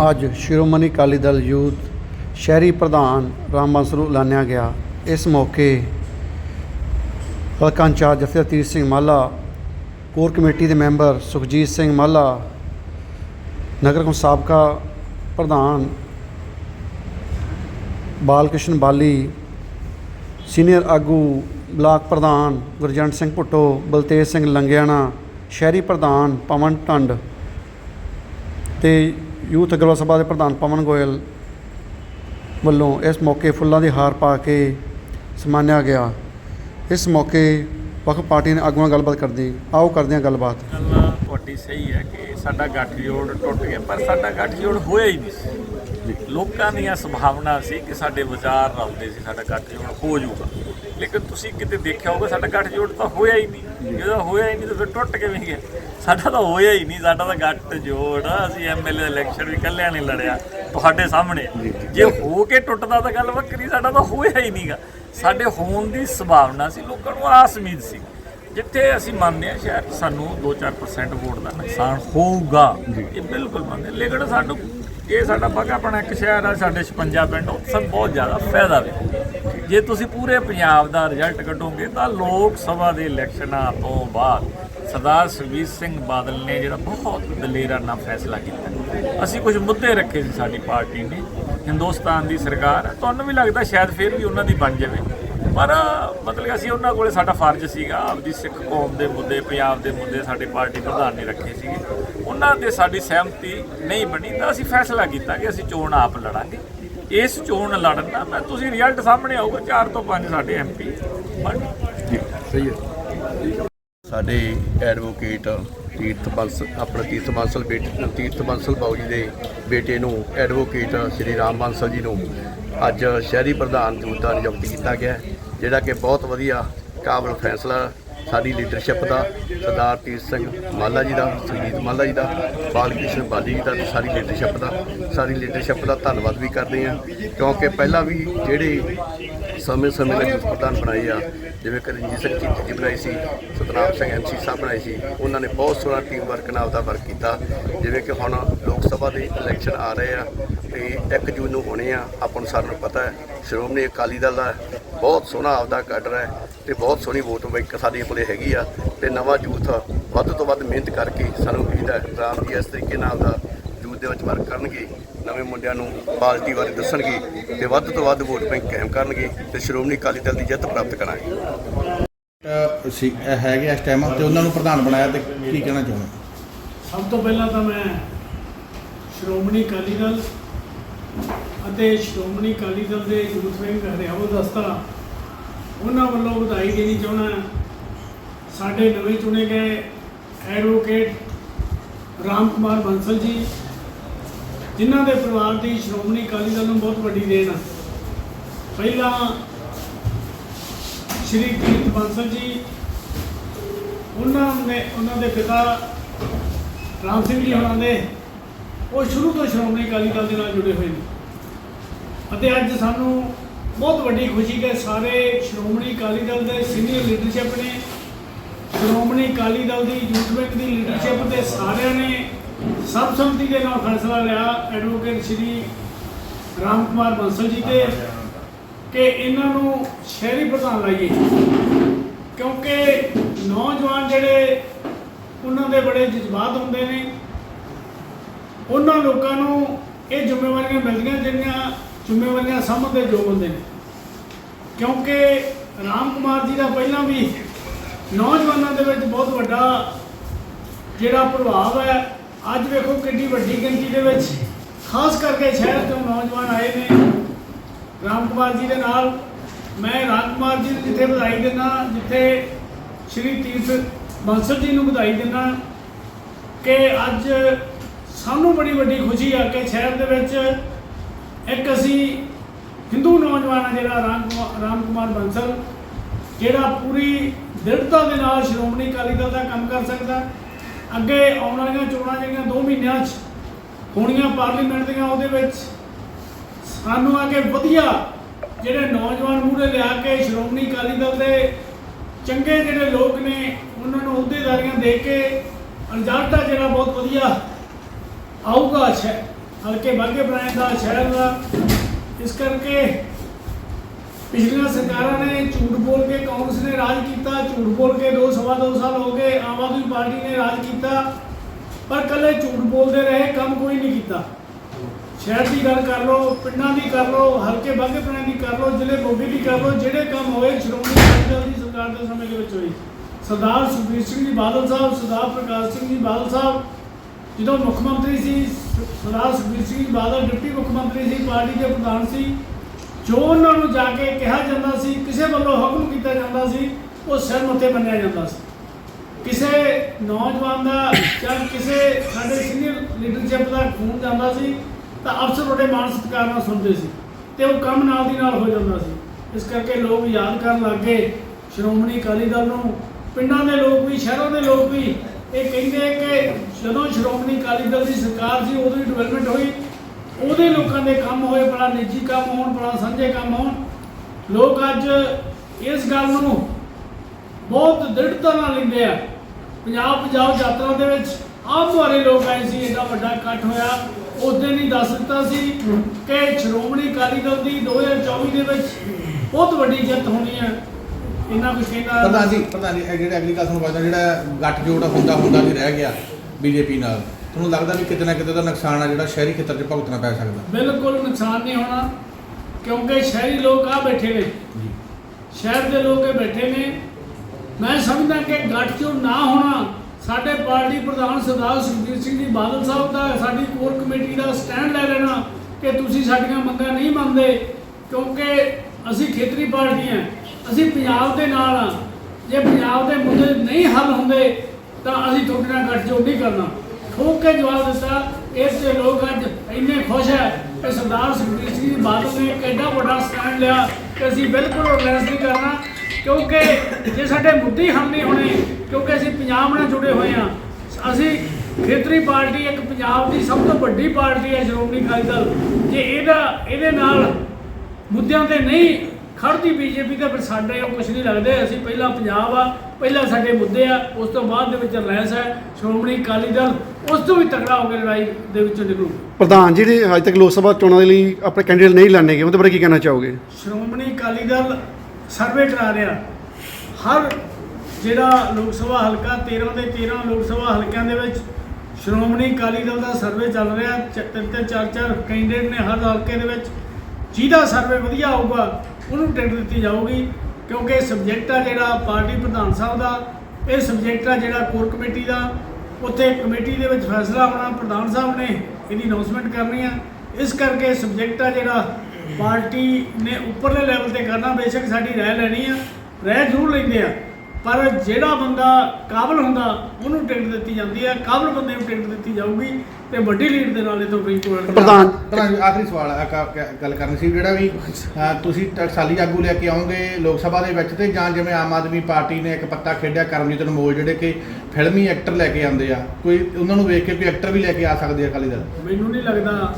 ਅੱਜ ਸ਼੍ਰੋਮਣੀ ਅਕਾਲੀ ਦਲ ਯੂਥ ਸ਼ਹਿਰੀ ਪ੍ਰਧਾਨ ਰਾਮ ਬੰਸ ਨੂੰ ਐਲਾਨਿਆ ਗਿਆ। ਇਸ ਮੌਕੇ ਹਲਕਾ ਇੰਚਾਰਜ ਜਥੇਦਾਰ ਸਿੰਘ ਮਾਲਾ, ਕੋਰ ਕਮੇਟੀ ਦੇ ਮੈਂਬਰ ਸੁਖਜੀਤ ਸਿੰਘ ਮਾਲਾ, ਨਗਰ ਕੌਂਸਲ ਸਾਬਕਾ ਪ੍ਰਧਾਨ ਬਾਲਕ੍ਰਿਸ਼ਨ ਬਾਲੀ, ਸੀਨੀਅਰ ਆਗੂ ਬਲਾਕ ਪ੍ਰਧਾਨ ਗੁਰਜੰਟ ਸਿੰਘ ਭੁੱਟੋ, ਬਲਤੇਜ ਸਿੰਘ ਲੰਗਿਆਣਾ, ਸ਼ਹਿਰੀ ਪ੍ਰਧਾਨ ਪਵਨ ਟੰਡ ਤੇ ਯੂਥ ਅਗਰਵਾਲ ਸਭਾ ਦੇ ਪ੍ਰਧਾਨ ਪਵਨ ਗੋਇਲ ਵੱਲੋਂ ਇਸ ਮੌਕੇ ਫੁੱਲਾਂ ਦੀ ਹਾਰ ਪਾ ਕੇ ਸਨਮਾਨਿਆ ਗਿਆ। ਇਸ ਮੌਕੇ ਵੱਖ ਪਾਰਟੀ ਨੇ ਆਗੂਆਂ ਗੱਲਬਾਤ ਕਰਦੀ ਆਓ ਕਰਦੇ ਹਾਂ ਗੱਲਬਾਤ। ਗੱਲ ਤੁਹਾਡੀ ਸਹੀ ਹੈ ਕਿ ਸਾਡਾ ਗੱਠਜੋੜ ਟੁੱਟ ਗਿਆ ਪਰ ਸਾਡਾ ਗੱਠਜੋੜ ਹੋਇਆ ਹੀ ਨਹੀਂ ਸੀ। ਲੋਕਾਂ ਦੀਆਂ ਸੰਭਾਵਨਾ ਸੀ ਕਿ ਸਾਡੇ ਵਿਚਾਰ ਰਲਦੇ ਸੀ ਸਾਡਾ ਗੱਠਜੋੜ ਹੋ ਜਾਊਗਾ। ਲੇਕਿਨ ਤੁਸੀਂ ਕਿਤੇ ਦੇਖਿਆ ਹੋਊਗਾ ਸਾਡਾ ਗੱਠਜੋੜ ਤਾਂ ਹੋਇਆ ਹੀ ਨਹੀਂ। ਜਦੋਂ ਹੋਇਆ ਹੀ ਨਹੀਂ ਤਾਂ ਫਿਰ ਟੁੱਟ ਕਿਵੇਂ ਗਿਆ? ਸਾਡਾ ਤਾਂ ਹੋਇਆ ਹੀ ਨਹੀਂ ਸਾਡਾ ਤਾਂ ਗੱਠਜੋੜ ਅਸੀਂ ਐਮਐਲਏ ਇਲੈਕਸ਼ਨ ਵੀ ਇਕੱਲਿਆਂ ਨਹੀਂ ਲੜਿਆ ਤੁਹਾਡੇ ਸਾਹਮਣੇ। ਜੇ ਹੋ ਕੇ ਟੁੱਟਦਾ ਤਾਂ ਗੱਲ ਵੱਖਰੀ ਸਾਡਾ ਤਾਂ ਹੋਇਆ ਹੀ ਨਹੀਂਗਾ ਸਾਡੇ ਹੋਣ ਦੀ ਸੰਭਾਵਨਾ ਸੀ ਲੋਕਾਂ ਨੂੰ ਆਸ ਉਮੀਦ ਸੀ। ਜਿੱਥੇ ਅਸੀਂ ਮੰਨਦੇ ਹਾਂ ਸ਼ਾਇਦ ਸਾਨੂੰ 2-4% ਵੋਟ ਦਾ ਨੁਕਸਾਨ ਹੋਊਗਾ। ਇਹ ਬਿਲਕੁਲ ਮੰਨਦੇ। ਲੇਕਿਨ ਸਾਨੂੰ ਇਹ ਸਾਡਾ ਪੱਕਾ ਆਪਣਾ ਇੱਕ ਸ਼ਹਿਰ ਆ ਸਾਡੇ 56 ਪਿੰਡ ਉੱਥੇ ਸਾਨੂੰ ਬਹੁਤ ਜ਼ਿਆਦਾ ਫਾਇਦਾ ਵੇ। ਜੇ ਤੁਸੀਂ ਪੂਰੇ ਪੰਜਾਬ ਦਾ ਰਿਜ਼ਲਟ ਕੱਢੋਗੇ ਤਾਂ ਲੋਕ ਸਭਾ ਦੇ ਇਲੈਕਸ਼ਨਾਂ ਤੋਂ ਬਾਅਦ ਸਰਦਾਰ ਸੁਖਬੀਰ ਸਿੰਘ ਬਾਦਲ ਨੇ ਜਿਹੜਾ ਬਹੁਤ ਦਲੇਰਾਨਾ ਫੈਸਲਾ ਕੀਤਾ। ਅਸੀਂ ਕੁਝ ਮੁੱਦੇ ਰੱਖੇ ਸੀ ਸਾਡੀ ਪਾਰਟੀ ਨੇ, ਹਿੰਦੁਸਤਾਨ ਦੀ ਸਰਕਾਰ ਹੈ। ਤੁਹਾਨੂੰ ਵੀ ਲੱਗਦਾ ਸ਼ਾਇਦ ਫਿਰ ਵੀ ਉਹਨਾਂ ਦੀ ਬਣ ਜਾਵੇ। ਪਰ ਮਤਲਬ ਅਸੀਂ ਉਹਨਾਂ ਕੋਲੇ ਸਾਡਾ ਫਰਜ਼ ਸੀਗਾ, ਆਪਦੀ ਸਿੱਖ ਕੌਮ ਦੇ ਮੁੱਦੇ, ਪੰਜਾਬ ਦੇ ਮੁੱਦੇ ਸਾਡੇ ਪਾਰਟੀ ਪ੍ਰਧਾਨ ਨੇ ਰੱਖੇ ਸੀਗੇ। ਉਹਨਾਂ ਤੇ ਸਾਡੀ ਸਹਿਮਤੀ ਨਹੀਂ ਬਣੀ ਤਾਂ ਅਸੀਂ ਫੈਸਲਾ ਕੀਤਾ ਕਿ ਅਸੀਂ ਚੋਣ ਆਪ ਲੜਾਂਗੇ। ਇਸ ਚੋਣ ਲੜਨ ਦਾ ਮੈਂ ਤੁਸੀਂ ਰਿਜ਼ਲਟ ਸਾਹਮਣੇ ਆਊਗਾ 4 ਤੋਂ 5 ਸਾਡੇ ਐਮਪੀ ਬਣ ਸਹੀ ਹੈ। ਸਾਡੇ ਐਡਵੋਕੇਟ ਤੀਰਥ ਬੰਸਲ ਆਪਣਾ ਤੀਰਥ ਬੰਸਲ ਬੇਟੇ ਤੀਰਥ ਬੰਸਲ ਬਾਊ ਜੀ ਦੇ ਬੇਟੇ ਨੂੰ ਐਡਵੋਕੇਟ ਸ਼੍ਰੀ ਰਾਮ ਬੰਸਲ ਜੀ ਨੂੰ ਅੱਜ ਸ਼ਹਿਰੀ ਪ੍ਰਧਾਨ ਜੂਤਾ ਨਿਯੁਕਤ ਕੀਤਾ ਗਿਆ ਜਿਹੜਾ ਕਿ ਬਹੁਤ ਵਧੀਆ ਕਾਬਲ ਫੈਸਲਾ ਸਾਡੀ ਲੀਡਰਸ਼ਿਪ ਦਾ ਸਰਦਾਰ ਤੀਰਥ ਸਿੰਘ ਮਾਲਾ ਜੀ ਦਾ ਸੁਜੀਤ ਮਾਲਾ ਜੀ ਦਾ, ਬਾਲਕ੍ਰਿਸ਼ਨ ਬਾਲੀ ਜੀ ਦਾ ਤੇ ਸਾਰੀ ਲੀਡਰਸ਼ਿਪ ਦਾ। ਸਾਰੀ ਲੀਡਰਸ਼ਿਪ ਦਾ ਧੰਨਵਾਦ ਵੀ ਕਰਦੇ ਹਾਂ, ਕਿਉਂਕਿ ਪਹਿਲਾਂ ਵੀ ਜਿਹੜੇ ਸਮੇਂ ਸਮੇਂ ਲਈ ਯੂਥ ਪ੍ਰਧਾਨ ਬਣਾਏ ਆ। ਜਿਵੇਂ ਕਿ ਰਣਜੀਤ ਸਿੰਘ ਚੀਤੀ ਜੀ ਬਣਾਈ ਸੀ, ਸਤਨਾਮ ਸਿੰਘ ਐਮਸੀ ਸਾਹਿਬ ਬਣਾਏ ਸੀ, ਉਹਨਾਂ ਨੇ ਬਹੁਤ ਸੋਹਣਾ ਟੀਮ ਵਰਕ ਨਾਲ ਦਾ ਵਰਕ ਕੀਤਾ। ਜਿਵੇਂ ਕਿ ਹੁਣ ਲੋਕ ਸਭਾ ਦੇ ਇਲੈਕਸ਼ਨ ਆ ਰਹੇ ਆ ਤੇ 1 ਜੂਨ ਨੂੰ ਹੋਣੇ ਆ, ਆਪਾਂ ਨੂੰ ਸਾਰਿਆਂ ਨੂੰ ਪਤਾ ਹੈ, ਸ਼੍ਰੋਮਣੀ ਅਕਾਲੀ ਦਲ ਦਾ ਬਹੁਤ ਸੋਹਣਾ ਆਪਦਾ ਕੱਢ ਰਿਹਾ ਹੈ ਤੇ ਬਹੁਤ ਸੋਹਣੀ ਵੋਟ ਬੈਂਕ ਸਾਡੇ ਕੋਲੇ ਹੈਗੀ ਆ ਤੇ ਨਵਾਂ ਯੂਥ ਵੱਧ ਤੋਂ ਵੱਧ ਮਿਹਨਤ ਕਰਕੇ ਸਾਨੂੰ ਉਮੀਦ ਹੈ, ਰਾਮ ਜੀ ਇਸ ਤਰੀਕੇ ਨਾਲ ਦਾ ਦੇ ਵਿੱਚ ਵਰਕ ਕਰਨਗੇ ਨਵੇਂ ਮੁੰਡਿਆਂ ਨੂੰ ਪਾਰਟੀ ਬਾਰੇ ਦੱਸਣਗੇ ਤੇ ਵੱਧ ਤੋਂ ਵੱਧ ਵੋਟ ਬੈਂਕ ਕਾਇਮ ਕਰਨਗੇ ਤੇ ਸ਼੍ਰੋਮਣੀ ਅਕਾਲੀ ਦਲ ਦੀ ਜਿੱਤ ਪ੍ਰਾਪਤ ਕਰਾਂਗੇ। ਸੀ ਹੈਗੇ ਇਸ ਟਾਈਮ ਤੇ ਉਹਨਾਂ ਨੂੰ ਪ੍ਰਧਾਨ ਬਣਾਇਆ ਤੇ ਕੀ ਕਹਿਣਾ ਚਾਹੁੰਦੇ ਸਭ ਤੋਂ ਪਹਿਲਾਂ ਤਾਂ ਮੈਂ ਸ਼੍ਰੋਮਣੀ ਅਕਾਲੀ ਦਲ ਅਤੇ ਸ਼੍ਰੋਮਣੀ ਅਕਾਲੀ ਦਲ ਦੇ ਯੂਥ ਵਿੰਗ ਹਰਿਆਵਲ ਦਸਤਾ ਉਹਨਾਂ ਵੱਲੋਂ ਵਧਾਈ ਦੇਣੀ ਚਾਹੁੰਦਾ ਸਾਡੇ ਨਵੇਂ ਚੁਣੇ ਗਏ ਐਡਵੋਕੇਟ ਰਾਮ ਕੁਮਾਰ ਬੰਸਲ ਜੀ ਜਿਨ੍ਹਾਂ ਦੇ ਪਰਿਵਾਰ ਦੀ ਸ਼੍ਰੋਮਣੀ ਅਕਾਲੀ ਦਲ ਨੂੰ ਬਹੁਤ ਵੱਡੀ ਦੇਣ ਆ। ਪਹਿਲਾਂ ਸ਼੍ਰੀ ਕੀਰਤ ਬੰਸਲ ਜੀ, ਉਹਨਾਂ ਨੇ ਉਹਨਾਂ ਦੇ ਪਿਤਾ ਰਾਮ ਸਿੰਘ ਜੀ ਹੋਣਾ ਦੇ, ਉਹ ਸ਼ੁਰੂ ਤੋਂ ਸ਼੍ਰੋਮਣੀ ਅਕਾਲੀ ਦਲ ਦੇ ਨਾਲ ਜੁੜੇ ਹੋਏ ਨੇ। ਅਤੇ ਅੱਜ ਸਾਨੂੰ ਬਹੁਤ ਵੱਡੀ ਖੁਸ਼ੀ ਕਿ ਸਾਰੇ ਸ਼੍ਰੋਮਣੀ ਅਕਾਲੀ ਦਲ ਦੇ ਸੀਨੀਅਰ ਲੀਡਰਸ਼ਿਪ ਨੇ, ਸ਼੍ਰੋਮਣੀ ਅਕਾਲੀ ਦਲ ਦੀ ਯੂਥ ਵਿੰਗ ਦੀ ਲੀਡਰਸ਼ਿਪ ਤੇ ਸਾਰਿਆਂ ਨੇ ਸਰਬਸੰਮਤੀ ਦੇ ਨਾਲ ਫੈਸਲਾ ਲਿਆ ਐਡਵੋਕੇਟ ਸ਼੍ਰੀ ਰਾਮ ਕੁਮਾਰ ਬੰਸਲ ਜੀ ਤੇ ਕਿ ਇਹਨਾਂ ਨੂੰ ਸ਼ਹਿਰੀ ਪ੍ਰਧਾਨ ਲਾਈਏ। ਕਿਉਂਕਿ ਨੌਜਵਾਨ ਜਿਹੜੇ ਉਹਨਾਂ ਦੇ ਬੜੇ ਜਜ਼ਬਾਤ ਹੁੰਦੇ ਨੇ ਉਹਨਾਂ ਲੋਕਾਂ ਨੂੰ ਇਹ ਜ਼ਿੰਮੇਵਾਰੀਆਂ ਮਿਲਦੀਆਂ ਜਿਹੜੀਆਂ ਜ਼ਿੰਮੇਵਾਰੀਆਂ ਸਮਝਦੇ ਯੋਗ ਹੁੰਦੇ ਨੇ। ਕਿਉਂਕਿ ਰਾਮ ਕੁਮਾਰ ਜੀ ਦਾ ਪਹਿਲਾਂ ਵੀ ਨੌਜਵਾਨਾਂ ਦੇ ਵਿੱਚ ਬਹੁਤ ਵੱਡਾ ਜਿਹੜਾ ਪ੍ਰਭਾਵ ਹੈ ਅੱਜ ਵੇਖੋ ਕਿੰਨੀ ਵੱਡੀ ਗਿਣਤੀ ਦੇ ਵਿੱਚ, ਖਾਸ ਕਰਕੇ ਸ਼ਹਿਰ ਤੋਂ ਨੌਜਵਾਨ ਆਏ ਨੇ। ਰਾਮ ਕੁਮਾਰ ਜੀ ਦੇ ਨਾਲ, ਮੈਂ ਰਾਮ ਕੁਮਾਰ ਜੀ ਨੂੰ ਜਿੱਥੇ ਵਧਾਈ ਦਿੰਦਾ, ਜਿੱਥੇ ਸ਼੍ਰੀ ਤੀਰਥ ਬੰਸਲ ਜੀ ਨੂੰ ਵਧਾਈ ਦਿੰਦਾ, ਕਿ ਅੱਜ ਸਾਨੂੰ ਬੜੀ ਵੱਡੀ ਖੁਸ਼ੀ ਆ ਕਿ ਸ਼ਹਿਰ ਦੇ ਵਿੱਚ ਇੱਕ ਅਸੀਂ ਹਿੰਦੂ ਨੌਜਵਾਨ ਆ ਜਿਹੜਾ ਰਾਮ ਕੁਮਾਰ ਰਾਮ ਕੁਮਾਰ ਬੰਸਲ ਜਿਹੜਾ ਪੂਰੀ ਦ੍ਰਿੜਤਾ ਦੇ ਨਾਲ ਸ਼੍ਰੋਮਣੀ ਅਕਾਲੀ ਦਲ ਦਾ ਕੰਮ ਕਰ ਸਕਦਾ ਅੱਗੇ ਆਉਣ ਵਾਲੀਆਂ ਚੋਣਾਂ ਜਿਹੜੀਆਂ 2 ਮਹੀਨਿਆਂ 'ਚ ਹੋਣੀਆਂ ਪਾਰਲੀਮੈਂਟ ਦੀਆਂ, ਉਹਦੇ ਵਿੱਚ ਸਾਨੂੰ ਆ ਕੇ ਵਧੀਆ ਜਿਹੜੇ ਨੌਜਵਾਨ ਮੂਹਰੇ ਲਿਆ ਕੇ ਸ਼੍ਰੋਮਣੀ ਅਕਾਲੀ ਦਲ ਦੇ ਚੰਗੇ ਜਿਹੜੇ ਲੋਕ ਨੇ, ਉਹਨਾਂ ਨੂੰ ਅਹੁਦੇਦਾਰੀਆਂ ਦੇ ਕੇ ਰਿਜ਼ਲਟ ਆ ਜਿਹੜਾ ਬਹੁਤ ਵਧੀਆ ਆਊਗਾ ਸ਼ਹਿ ਹਲਕੇ ਬਾਗੇ ਬਰਾਏ ਦਾ ਸ਼ਹਿਰ ਦਾ, ਇਸ ਕਰਕੇ ਪਿਛਲੀਆਂ ਸਰਕਾਰਾਂ ਨੇ ਝੂਠ ਬੋਲ ਕੇ ਕਾਂਗਰਸ ਨੇ ਰਾਜ ਕੀਤਾ, ਝੂਠ ਬੋਲ ਕੇ ਦੋ ਸਵਾ ਦੋ ਸਾਲ ਹੋ ਗਏ, ਆਮ ਆਦਮੀ ਪਾਰਟੀ ਨੇ ਰਾਜ ਕੀਤਾ, ਪਰ ਕੱਲੇ ਝੂਠ ਬੋਲਦੇ ਰਹੇ, ਕੰਮ ਕੋਈ ਨਹੀਂ ਕੀਤਾ। ਸ਼ਹਿਰ ਦੀ ਗੱਲ ਕਰ ਲਓ, ਪਿੰਡਾਂ ਦੀ ਕਰ ਲਓ, ਹਲਕੇ ਬਾਗੇ ਪਿੰਡਾਂ ਦੀ ਕਰ ਲਓ, ਜ਼ਿਲ੍ਹੇ ਬੋਗੀ ਦੀ ਕਰ ਲਓ, ਜਿਹੜੇ ਕੰਮ ਹੋਏ ਸ਼੍ਰੋਮਣੀ ਅਕਾਲੀ ਦਲ ਦੀ ਸਰਕਾਰ ਦੇ ਸਮੇਂ ਦੇ ਵਿੱਚ ਹੋਏ। ਸਰਦਾਰ ਸੁਖਬੀਰ ਸਿੰਘ ਜੀ ਬਾਦਲ ਸਾਹਿਬ, ਸਰਦਾਰ ਪ੍ਰਕਾਸ਼ ਸਿੰਘ ਜੀ ਬਾਦਲ ਸਾਹਿਬ, ਜਦੋਂ ਮੁੱਖ ਮੰਤਰੀ ਸੀ, ਸਰਦਾਰ ਸੁਖਬੀਰ ਸਿੰਘ ਜੀ ਬਾਦਲ, ਡਿਪਟੀ ਮੁੱਖ ਮੰਤਰੀ ਸੀ, ਪਾਰਟੀ ਦੇ ਪ੍ਰਧਾਨ ਸੀ ਜੋ ਉਹਨਾਂ ਨੂੰ ਜਾ ਕੇ ਕਿਹਾ ਜਾਂਦਾ ਸੀ, ਕਿਸੇ ਵੱਲੋਂ ਹੁਕਮ ਕੀਤਾ ਜਾਂਦਾ ਸੀ, ਉਹ ਸਿਰ ਮੱਥੇ ਬੰਨਿਆ ਜਾਂਦਾ ਸੀ। ਕਿਸੇ ਨੌਜਵਾਨ ਦਾ ਜਾਂ ਕਿਸੇ ਸਾਡੇ ਸੀਨੀਅਰ ਲੀਡਰਸ਼ਿਪ ਦਾ ਖੂਨ ਜਾਂਦਾ ਸੀ, ਤਾਂ ਅਫਸਰ ਉਹਦੇ ਮਾਨ ਸਤਿਕਾਰ ਨਾਲ ਸੁਣਦੇ ਸੀ ਤੇ ਉਹ ਕੰਮ ਨਾਲ ਦੀ ਨਾਲ ਹੋ ਜਾਂਦਾ ਸੀ। ਇਸ ਕਰਕੇ ਲੋਕ ਯਾਦ ਕਰਨ ਲੱਗ ਗਏ। ਸ਼੍ਰੋਮਣੀ ਅਕਾਲੀ ਦਲ ਨੂੰ, ਪਿੰਡਾਂ ਦੇ ਲੋਕ ਵੀ, ਸ਼ਹਿਰਾਂ ਦੇ ਲੋਕ ਵੀ ਇਹ ਕਹਿੰਦੇ ਕਿ ਜਦੋਂ ਸ਼੍ਰੋਮਣੀ ਅਕਾਲੀ ਦਲ ਦੀ ਸਰਕਾਰ ਸੀ, ਉਦੋਂ ਹੀ ਡਿਵੈਲਪਮੈਂਟ ਹੋਈ। ਉਹਦੇ ਲੋਕਾਂ ਦੇ ਕੰਮ ਹੋਏ, ਬੜਾ ਨਿੱਜੀ ਕੰਮ ਹੋਣ, ਬੜਾ ਸਾਂਝੇ ਕੰਮ ਹੋਣ। ਲੋਕ ਅੱਜ ਇਸ ਗੱਲ ਨੂੰ ਬਹੁਤ ਦ੍ਰਿੜਤਾ ਨਾਲ ਲੈਂਦੇ ਆ। ਪੰਜਾਬ ਪੰਜਾਬ ਯਾਤਰਾ ਦੇ ਵਿੱਚ ਆਪ ਦੁਆਰੇ ਲੋਕ ਆਏ ਸੀ ਏਡਾ ਵੱਡਾ ਇਕੱਠ ਹੋਇਆ। ਉਸ ਦਿਨ ਹੀ ਦੱਸ ਦਿੱਤਾ ਸੀ ਕਿ ਸ਼੍ਰੋਮਣੀ ਅਕਾਲੀ ਦਲ ਦੀ 2024 ਦੇ ਵਿੱਚ ਬਹੁਤ ਵੱਡੀ ਜਿੱਤ ਹੋਣੀ ਹੈ। ਇੰਨਾ ਕੁਝ ਕਹਿੰਦਾ ਪ੍ਰਧਾਨ ਜੀ ਪ੍ਰਧਾਨ ਜੀ, ਇਹ ਜਿਹੜੇ ਅਗਲੀ ਗੱਲ ਤੁਹਾਨੂੰ ਪਤਾ, ਜਿਹੜਾ ਗੱਠਜੋੜ ਹੁੰਦਾ ਹੁੰਦਾ ਵੀ ਰਹਿ ਗਿਆ ਬੀਜੇਪੀ ਨਾਲ। ਤੁਹਾਨੂੰ ਲੱਗਦਾ ਵੀ ਕਿਤੇ ਨਾ ਕਿਤੇ ਦਾ ਨੁਕਸਾਨ ਆ ਜਿਹੜਾ ਸ਼ਹਿਰੀ ਖੇਤਰ 'ਚ ਭੁਗਤਣਾ ਪੈ ਸਕਦਾ? ਬਿਲਕੁਲ ਨੁਕਸਾਨ ਨਹੀਂ ਹੋਣਾ ਕਿਉਂਕਿ ਸ਼ਹਿਰੀ ਲੋਕ ਆ ਬੈਠੇ ਨੇ। ਜੀ। ਸ਼ਹਿਰ ਦੇ ਲੋਕ ਇਹ ਬੈਠੇ ਨੇ। ਮੈਂ ਸਮਝਦਾ ਕਿ ਗੱਠਜੋੜ ਨਾ ਹੋਣਾ ਸਾਡੇ ਪਾਰਟੀ ਪ੍ਰਧਾਨ ਸਰਦਾਰ ਸੁਖਬੀਰ ਸਿੰਘ ਜੀ ਬਾਦਲ ਸਾਹਿਬ ਦਾ ਸਾਡੀ ਕੋਰ ਕਮੇਟੀ ਦਾ ਸਟੈਂਡ ਲੈ ਲੈਣਾ ਕਿ ਤੁਸੀਂ ਸਾਡੀਆਂ ਮੰਗਾਂ ਨਹੀਂ ਮੰਨਦੇ ਕਿਉਂਕਿ ਅਸੀਂ ਖੇਤਰੀ ਪਾਰਟੀ ਹਾਂ। ਅਸੀਂ ਪੰਜਾਬ ਦੇ ਨਾਲ ਆ ਜੇ ਪੰਜਾਬ ਦੇ ਮੁੱਦੇ ਨਹੀਂ ਹੱਲ ਹੁੰਦੇ ਤਾਂ ਅਸੀਂ ਤੁਹਾਡੇ ਨਾਲ ਗੱਠਜੋੜ ਨਹੀਂ ਕਰਨਾ। ਠੋਕ ਕੇ ਜਵਾਬ ਦਿੱਤਾ। ਇਸ ਦੇ ਲੋਕ ਅੱਜ ਇੰਨੇ ਖੁਸ਼ ਹੈ ਕਿ ਸਰਦਾਰ ਸੁਖਬੀਰ ਸਿੰਘ ਜੀ ਬਾਦਲ ਨੇ ਇੱਕ ਵੱਡਾ ਸਟੈਂਡ ਲਿਆ ਕਿ ਅਸੀਂ ਬਿਲਕੁਲ ਰਿਲੈਕਸ ਨਹੀਂ ਕਰਨਾ, ਕਿਉਂਕਿ ਜੇ ਸਾਡੇ ਮੁੱਦੇ ਹੀ ਨਹੀਂ ਹੋਣੇ, ਕਿਉਂਕਿ ਅਸੀਂ ਪੰਜਾਬ ਨਾਲ ਜੁੜੇ ਹੋਏ ਹਾਂ, ਅਸੀਂ ਖੇਤਰੀ ਪਾਰਟੀ ਇੱਕ ਪੰਜਾਬ ਦੀ ਸਭ ਤੋਂ ਵੱਡੀ ਪਾਰਟੀ ਹੈ ਸ਼੍ਰੋਮਣੀ ਅਕਾਲੀ ਦਲ। ਜੇ ਇਹਦਾ, ਇਹਦੇ ਨਾਲ ਮੁੱਦਿਆਂ ਤੇ ਨਹੀਂ ਖੜਦੀ ਬੀਜੇਪੀ, ਤਾਂ ਫਿਰ ਸਾਡੇ ਉਹ ਕੁਝ ਨਹੀਂ ਲੱਗਦੇ। ਅਸੀਂ ਪਹਿਲਾਂ ਪੰਜਾਬ ਆ, ਪਹਿਲਾਂ ਸਾਡੇ ਮੁੱਦੇ ਆ, ਉਸ ਤੋਂ ਬਾਅਦ ਦੇ ਵਿੱਚ ਰਿਲਾਇੰਸ ਹੈ ਸ਼੍ਰੋਮਣੀ ਅਕਾਲੀ ਦਲ। ਉਸ ਤੋਂ ਵੀ ਤਕੜਾ ਹੋ ਕੇ ਲੜਾਈ ਦੇ ਵਿੱਚੋਂ ਨਿਕਲੂ। ਪ੍ਰਧਾਨ ਜਿਹੜੇ ਅੱਜ ਤੱਕ ਲੋਕ ਸਭਾ ਚੋਣਾਂ ਦੇ ਲਈ ਆਪਣੇ ਕੈਂਡੀਡੇਟ ਨਹੀਂ ਗਏ ਉਹਦੇ ਬਾਰੇ ਕੀ ਕਹਿਣਾ ਚਾਹੋਗੇ? ਸ਼੍ਰੋਮਣੀ ਅਕਾਲੀ ਦਲ ਸਰਵੇ ਕਰਾ ਰਿਹਾ। ਹਰ ਜਿਹੜਾ ਲੋਕ ਸਭਾ ਹਲਕਾ 13 ਦੇ 13 ਲੋਕ ਸਭਾ ਹਲਕਿਆਂ ਦੇ ਵਿੱਚ ਸ਼੍ਰੋਮਣੀ ਅਕਾਲੀ ਦਲ ਦਾ ਸਰਵੇ ਚੱਲ ਰਿਹਾ। ਤਿੰਨ ਤਿੰਨ ਚਾਰ ਚਾਰ ਕੈਂਡੀਡੇਟ ਨੇ ਹਰ ਹਲਕੇ ਦੇ ਵਿੱਚ। ਜਿਹਦਾ ਸਰਵੇ ਵਧੀਆ ਆਊਗਾ ਉਹਨੂੰ ਟਿਕਟ ਦਿੱਤੀ ਜਾਊਗੀ ਕਿਉਂਕਿ ਸਬਜੈਕਟ ਆ ਜਿਹੜਾ ਪਾਰਟੀ ਪ੍ਰਧਾਨ ਸਾਹਿਬ ਦਾ ਇਹ ਸਬਜੈਕਟ ਆ ਜਿਹੜਾ ਕੋਰ ਕਮੇਟੀ ਦਾ। ਉੱਥੇ ਕਮੇਟੀ ਦੇ ਵਿੱਚ ਫੈਸਲਾ ਹੋਣਾ ਪ੍ਰਧਾਨ ਸਾਹਿਬ ਨੇ ਇਹਦੀ ਅਨਾਉਂਸਮੈਂਟ ਕਰਨੀ ਆ। ਇਸ ਕਰਕੇ ਸਬਜੈਕਟ ਆ ਜਿਹੜਾ ਪਾਰਟੀ ਨੇ ਉੱਪਰਲੇ ਲੈਵਲ ਤੇ ਕਰਨਾ ਬੇਸ਼ੱਕ ਸਾਡੀ ਰਾਏ ਲੈਣੀ ਆ। ਰਾਏ ਜ਼ਰੂਰ ਲੈਂਦੇ ਆ ਪਰ ਜਿਹੜਾ ਬੰਦਾ ਕਾਬਲ ਹੁੰਦਾ ਉਹਨੂੰ ਟਿਕਟ ਦਿੱਤੀ ਜਾਂਦੀ ਹੈ ਕਾਬਲ ਬੰਦੇ ਨੂੰ ਟਿਕਟ ਦਿੱਤੀ ਜਾਊਗੀ ਤੇ ਵੱਡੀ ਲੀਡ ਦੇ ਨਾਲ ਇਹ ਤੋਂ ਫਰੀਦਕੋਟ ਪ੍ਰਧਾਨ। ਪ੍ਰਧਾਨ ਆਖਰੀ ਸਵਾਲ ਗੱਲ ਕਰਨੀ ਸੀ ਜਿਹੜਾ ਵੀ ਤੁਸੀਂ ਟਕਸਾਲੀ ਆਗੂ ਲੈ ਕੇ ਆਓਗੇ ਲੋਕ ਸਭਾ ਦੇ ਵਿੱਚ ਤੇ ਜਾਂ ਜਿਵੇਂ ਆਮ ਆਦਮੀ ਪਾਰਟੀ ਨੇ ਇੱਕ ਪੱਤਾ ਖੇਡਿਆ ਕਰਮਜੀਤ ਅਨਮੋਲ ਜਿਹੜੇ ਕਿ ਫਿਲਮੀ ਐਕਟਰ ਲੈ ਕੇ ਆਉਂਦੇ ਆ। ਕੋਈ ਉਹਨਾਂ ਨੂੰ ਵੇਖ ਕੇ ਕੋਈ ਐਕਟਰ ਵੀ ਲੈ ਕੇ ਆ ਸਕਦੇ ਆ ਅਕਾਲੀ ਦਲ? ਮੈਨੂੰ ਨਹੀਂ ਲੱਗਦਾ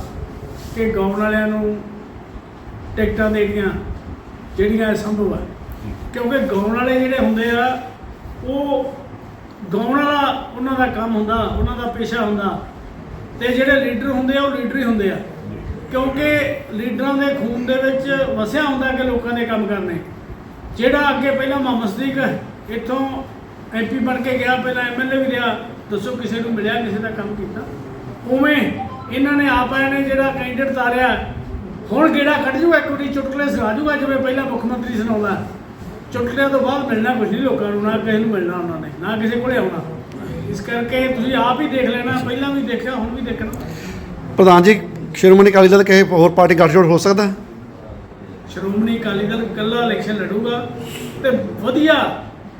ਕਿ ਗਾਉਣ ਵਾਲਿਆਂ ਨੂੰ ਟਿਕਟਾਂ ਦੇਣੀਆਂ ਜਿਹੜੀਆਂ ਇਹ ਸੰਭਵ ਹੈ। ਕਿਉਂਕਿ ਗਾਉਣ ਵਾਲੇ ਜਿਹੜੇ ਹੁੰਦੇ ਆ, ਉਹ ਗਾਉਣ ਵਾਲਾ ਉਹਨਾਂ ਦਾ ਕੰਮ ਹੁੰਦਾ, ਉਹਨਾਂ ਦਾ ਪੇਸ਼ਾ ਹੁੰਦਾ। ਤੇ ਜਿਹੜੇ ਲੀਡਰ ਹੁੰਦੇ ਆ, ਉਹ ਲੀਡਰ ਹੀ ਹੁੰਦੇ ਆ। ਕਿਉਂਕਿ ਲੀਡਰਾਂ ਦੇ ਖੂਨ ਦੇ ਵਿੱਚ ਵਸਿਆ ਹੁੰਦਾ ਕਿ ਲੋਕਾਂ ਦੇ ਕੰਮ ਕਰਨੇ। ਜਿਹੜਾ ਅੱਗੇ ਪਹਿਲਾਂ ਮੁਹੰਮਦ ਸਦੀਕ ਇੱਥੋਂ ਐਮਪੀ ਬਣ ਕੇ ਗਿਆ ਪਹਿਲਾਂ ਐਮਐਲਏ ਵੀ ਰਿਹਾ ਦੱਸੋ ਕਿਸੇ ਨੂੰ ਮਿਲਿਆ ਕਿਸੇ ਦਾ ਕੰਮ ਕੀਤਾ? ਉਵੇਂ ਇਹਨਾਂ ਨੇ ਆਪ ਆਏ ਨੇ ਜਿਹੜਾ ਕੈਂਡੀਡੇਟ ਤਾਰਿਆ ਹੁਣ ਕਿਹੜਾ ਕੱਢ ਜੂਗਾ ਵਾਰੀ ਚੁਟਕਲੇ ਸੁਣਾ ਜੂਗਾ ਜਿਵੇਂ ਪਹਿਲਾਂ ਮੁੱਖ ਮੰਤਰੀ ਸੁਣਾਉਂਦਾ। ਚੁਟਕਲਿਆਂ ਤੋਂ ਬਾਅਦ ਮਿਲਣਾ ਕੁਝ ਨਹੀਂ ਲੋਕਾਂ ਨੂੰ ਨਾ ਕਿਸੇ ਨੂੰ ਮਿਲਣਾ ਉਹਨਾਂ ਨੇ ਨਾ ਕਿਸੇ ਕੋਲੇ ਆਉਣਾ। ਇਸ ਕਰਕੇ ਤੁਸੀਂ ਆਪ ਹੀ ਦੇਖ ਲੈਣਾ ਪਹਿਲਾਂ ਵੀ ਦੇਖਿਆ ਹੁਣ ਵੀ ਦੇਖਣਾ। ਪ੍ਰਧਾਨ ਜੀ ਸ਼੍ਰੋਮਣੀ ਅਕਾਲੀ ਦਲ ਕਿਸੇ ਹੋਰ ਪਾਰਟੀ ਗੱਠਜੋੜ ਹੋ ਸਕਦਾ? ਸ਼੍ਰੋਮਣੀ ਅਕਾਲੀ ਦਲ ਇਕੱਲਾ ਇਲੈਕਸ਼ਨ ਲੜੂਗਾ ਤੇ ਵਧੀਆ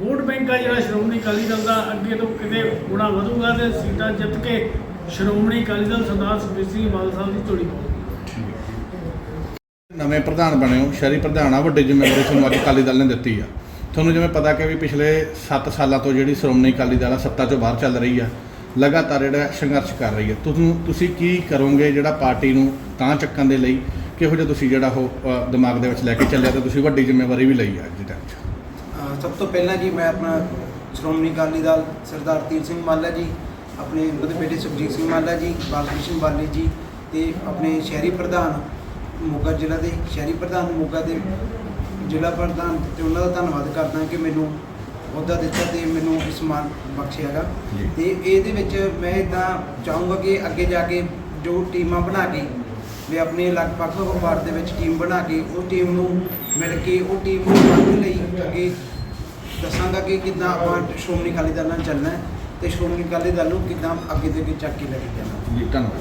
ਵੋਟ ਬੈਂਕ ਆ ਜਿਹੜਾ ਸ਼੍ਰੋਮਣੀ ਅਕਾਲੀ ਦਲ ਦਾ ਅੱਗੇ ਤੋਂ ਕਿਤੇ ਗੁਣਾ ਵਧੂਗਾ ਤੇ ਸੀਟਾਂ ਜਿੱਤ ਕੇ ਸ਼੍ਰੋਮਣੀ ਅਕਾਲੀ ਦਲ ਸਰਦਾਰ ਸੁਖਬੀਰ ਸਿੰਘ ਬਾਦਲ ਸਾਹਿਬ ਦੀ ਝੋਲੀ ਪਾਊਗਾ ਨਵੇਂ ਪ੍ਰਧਾਨ ਬਣੇ ਹੋ ਸ਼ਹਿਰੀ ਪ੍ਰਧਾਨ ਆ ਵੱਡੀ ਜ਼ਿੰਮੇਵਾਰੀ ਤੁਹਾਨੂੰ ਅੱਜ ਅਕਾਲੀ ਦਲ ਨੇ ਦਿੱਤੀ ਆ। ਤੁਹਾਨੂੰ ਜਿਵੇਂ ਪਤਾ ਕਿ ਵੀ ਪਿਛਲੇ 7 ਸਾਲਾਂ ਤੋਂ ਜਿਹੜੀ ਸ਼੍ਰੋਮਣੀ ਅਕਾਲੀ ਦਲ ਆ ਸੱਤਾ ਚੋਂ ਬਾਹਰ ਚੱਲ ਰਹੀ ਆ ਲਗਾਤਾਰ ਜਿਹੜਾ ਸੰਘਰਸ਼ ਕਰ ਰਹੀ ਹੈ ਤੁਹਾਨੂੰ ਤੁਸੀਂ ਕੀ ਕਰੋਗੇ ਜਿਹੜਾ ਪਾਰਟੀ ਨੂੰ ਤਾਂ ਚੱਕਣ ਦੇ ਲਈ? ਕਿਹੋ ਜਿਹਾ ਤੁਸੀਂ ਜਿਹੜਾ ਉਹ ਅ, ਦਿਮਾਗ ਦੇ ਵਿੱਚ ਲੈ ਕੇ ਚੱਲਿਆ ਤੇ ਤੁਸੀਂ ਵੱਡੀ ਜ਼ਿੰਮੇਵਾਰੀ ਵੀ ਲਈ ਆ ਅੱਜ ਦੇ ਟਾਈਮ 'ਚ? ਸਭ ਤੋਂ ਪਹਿਲਾਂ ਜੀ ਮੈਂ ਆਪਣਾ ਸ਼੍ਰੋਮਣੀ ਅਕਾਲੀ ਦਲ ਸਰਦਾਰ ਤੀਰ ਸਿੰਘ ਮਾਲਾ ਜੀ ਆਪਣੇ ਉਹਦੇ ਬੇਟੇ ਸੁਖਜੀਤ ਸਿੰਘ ਮਾਲਾ ਜੀ ਬਾਲਕ੍ਰਿਸ਼ਨ ਬਾਲੀ ਜੀ ਤੇ ਆਪਣੇ ਸ਼ਹਿਰੀ ਪ੍ਰਧਾਨ ਮੋਗਾ ਜ਼ਿਲ੍ਹਾ ਦੇ ਸ਼ਹਿਰੀ ਪ੍ਰਧਾਨ ਮੋਗਾ ਦੇ ਜ਼ਿਲ੍ਹਾ ਪ੍ਰਧਾਨ ਤੇ ਉਹਨਾਂ ਦਾ ਧੰਨਵਾਦ ਕਰਦਾ ਕਿ ਮੈਨੂੰ ਅਹੁਦਾ ਦਿੱਤਾ ਤੇ ਮੈਨੂੰ ਇਹ ਸਨਮਾਨ ਬਖਸ਼ਿਆਗਾ। ਤੇ ਇਹਦੇ ਵਿੱਚ ਮੈਂ ਇਦਾਂ ਚਾਹੂੰਗਾ ਕਿ ਅੱਗੇ ਜਾ ਕੇ ਜੋ ਟੀਮਾਂ ਬਣਾ ਕੇ ਵੀ ਆਪਣੇ ਲਗਭਗ ਵਾਰਡ ਦੇ ਵਿੱਚ ਟੀਮ ਬਣਾ ਕੇ ਉਹ ਟੀਮ ਨੂੰ ਮਿਲ ਕੇ ਉਹ ਟੀਮ ਨੂੰ ਬਣਨ ਲਈ ਅੱਗੇ ਦੱਸਾਂਗਾ ਕਿ ਕਿੱਦਾਂ ਆਪਾਂ ਸ਼੍ਰੋਮਣੀ ਅਕਾਲੀ ਦਲ ਨਾਲ ਚੱਲਣਾ ਹੈ ਤੇ ਸ਼੍ਰੋਮਣੀ ਅਕਾਲੀ ਦਲ ਨੂੰ ਕਿੱਦਾਂ ਅੱਗੇ ਤੋਂ ਅੱਗੇ ਚੱਕ ਕੇ ਲੈ ਕੇ ਜਾਣਾ। ਜੀ ਧੰਨਵਾਦ।